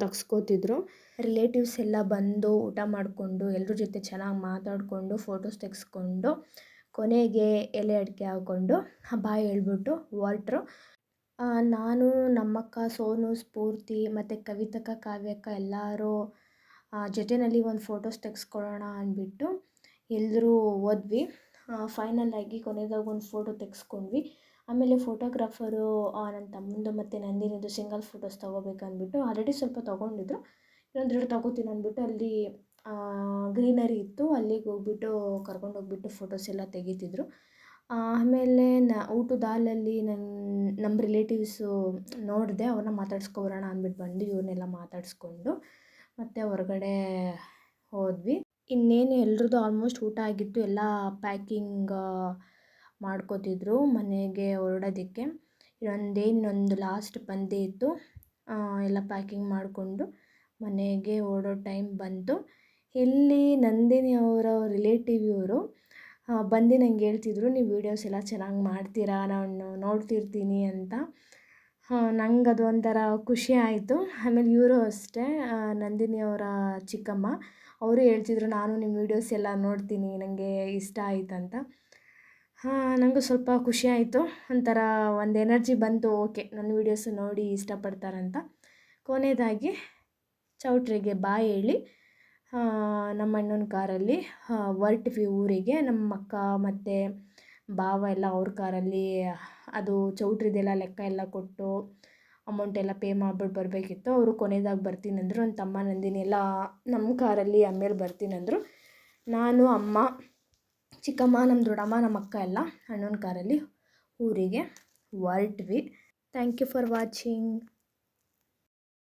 ತೆಗ್ಸ್ಕೋತಿದ್ರು. ರಿಲೇಟಿವ್ಸ್ ಎಲ್ಲ ಬಂದು ಊಟ ಮಾಡಿಕೊಂಡು ಎಲ್ಲರ ಜೊತೆ ಚೆನ್ನಾಗಿ ಮಾತಾಡಿಕೊಂಡು ಫೋಟೋಸ್ ತೆಗೆಸ್ಕೊಂಡು, ಕೊನೆಗೆ ಎಲೆ ಅಡಿಕೆ ಹಾಕ್ಕೊಂಡು ಬಾಯ್ ಹೇಳ್ಬಿಟ್ಟು ಹೊರ್ಟ್ರು. ನಾನು, ನಮ್ಮಕ್ಕ, ಸೋನು, ಸ್ಫೂರ್ತಿ ಮತ್ತು ಕವಿತಕ್ಕ, ಕಾವ್ಯಕ್ಕ ಎಲ್ಲರೂ ಜೊತೆಯಲ್ಲಿ ಒಂದು ಫೋಟೋಸ್ ತೆಗೆಸ್ಕೊಳ್ಳೋಣ ಅಂದ್ಬಿಟ್ಟು ಎಲ್ಲರೂ ಹೋದ್ವಿ. ಫೈನಲ್ ಆಗಿ ಕೊನೆದಾಗಿ ಒಂದು ಫೋಟೋ ತೆಗೆಸ್ಕೊಂಡ್ವಿ. ಆಮೇಲೆ ಫೋಟೋಗ್ರಾಫರು ನನ್ನ ತಮ್ಮಂದು ಮತ್ತು ನಂದಿನಿದು ಸಿಂಗಲ್ ಫೋಟೋಸ್ ತೊಗೋಬೇಕಂದ್ಬಿಟ್ಟು ಆಲ್ರೆಡಿ ಸ್ವಲ್ಪ ತೊಗೊಂಡಿದ್ರು. ಇನ್ನೊಂದು ಎರಡು ತೊಗೋತೀನಿ ಅಂದ್ಬಿಟ್ಟು ಅಲ್ಲಿ ಗ್ರೀನರಿ ಇತ್ತು. ಅಲ್ಲಿಗೆ ಹೋಗ್ಬಿಟ್ಟು ಕರ್ಕೊಂಡು ಹೋಗ್ಬಿಟ್ಟು ಫೋಟೋಸ್ ಎಲ್ಲ ತೆಗಿತಿದ್ರು. ಆಮೇಲೆ ನ, ಊಟದ ಹಾಲಲ್ಲಿ ನನ್ನ ನಮ್ಮ ರಿಲೇಟಿವ್ಸು ನೋಡಿದೆ, ಅವ್ರನ್ನ ಮಾತಾಡ್ಸ್ಕೊಬರೋಣ ಅಂದ್ಬಿಟ್ಟು ಬಂದು ಇವ್ರನ್ನೆಲ್ಲ ಮಾತಾಡಿಸ್ಕೊಂಡು ಮತ್ತು ಹೊರಗಡೆ ಹೋದ್ವಿ. ಇನ್ನೇನು ಎಲ್ರದ್ದು ಆಲ್ಮೋಸ್ಟ್ ಊಟ ಆಗಿತ್ತು ಎಲ್ಲ ಪ್ಯಾಕಿಂಗ್ ಮಾಡ್ಕೋತಿದ್ರು ಮನೆಗೆ ಹೊರಡೋದಕ್ಕೆ. ಇನ್ನೊಂದೇ, ಇನ್ನೊಂದು ಲಾಸ್ಟ್ ಪಂದ್ಯ ಇತ್ತು. ಎಲ್ಲ ಪ್ಯಾಕಿಂಗ್ ಮಾಡಿಕೊಂಡು ಮನೆಗೆ ಹೊರಡೋ ಟೈಮ್ ಬಂತು. ಇಲ್ಲಿ ನಂದಿನಿ ಅವರ ರಿಲೇಟಿವ್ ಇವರು ಬಂದು ನಂಗೆ ಹೇಳ್ತಿದ್ರು, ನೀವು ವೀಡಿಯೋಸ್ ಎಲ್ಲ ಚೆನ್ನಾಗಿ ಮಾಡ್ತೀರಾ? ನಾನು ನೋಡ್ತಿರ್ತೀನಿ ಅಂತ. ನಂಗೆ ಅದು ಒಂಥರ ಖುಷಿ ಆಯಿತು. ಆಮೇಲೆ ಇವರು ಅಷ್ಟೇ ನಂದಿನಿ ಅವರ ಚಿಕ್ಕಮ್ಮ. ಅವರು ಹೇಳ್ತಿದ್ರು, ನಾನು ನಿಮ್ಮ ವೀಡಿಯೋಸ್ ಎಲ್ಲ ನೋಡ್ತೀನಿ ನನಗೆ ಇಷ್ಟ ಆಯಿತು ಅಂತ. ಹಾಂ ನನಗೂ ಸ್ವಲ್ಪ ಖುಷಿ ಆಯಿತು. ಒಂಥರ ಒಂದು ಎನರ್ಜಿ ಬಂತು, ಓಕೆ ನನ್ನ ವೀಡಿಯೋಸ್ ನೋಡಿ ಇಷ್ಟಪಡ್ತಾರಂತ. ಕೊನೆಯದಾಗಿ ಚೌಟ್ರಿಗೆ ಬಾಯ್ ಹೇಳಿ ನಮ್ಮ ಅಣ್ಣನ ಕಾರಲ್ಲಿ ಹೊರ್ಟ್ವಿ ಊರಿಗೆ. ನಮ್ಮ ಅಕ್ಕ ಮತ್ತು ಭಾವ ಎಲ್ಲ ಅವ್ರ ಕಾರಲ್ಲಿ, ಅದು ಚೌಟ್ರಿದೆಲ್ಲ ಲೆಕ್ಕ ಎಲ್ಲ ಕೊಟ್ಟು ಅಮೌಂಟ್ ಎಲ್ಲ ಪೇ ಮಾಡ್ಬಿಟ್ಟು ಬರಬೇಕಿತ್ತು. ಅವರು ಕೊನೆಯದಾಗಿ ಬರ್ತೀನಿ ಅಂದರು ನನ್ನ ತಮ್ಮ ನಂದಿನಿ ಎಲ್ಲ ನಮ್ಮ ಕಾರಲ್ಲಿ ಆಮೇಲೆ ಬರ್ತೀನಿ ಅಂದರು ನಾನು, ಅಮ್ಮ, ಚಿಕ್ಕಮ್ಮ ನಮ್ಮ ದೊಡ್ಡಮ್ಮ ನಮ್ಮ ಅಕ್ಕ ಎಲ್ಲ ಅಣ್ಣನ ಕಾರಲ್ಲಿ ಊರಿಗೆ ಹೊರಟ್ವಿ. Thank you for watching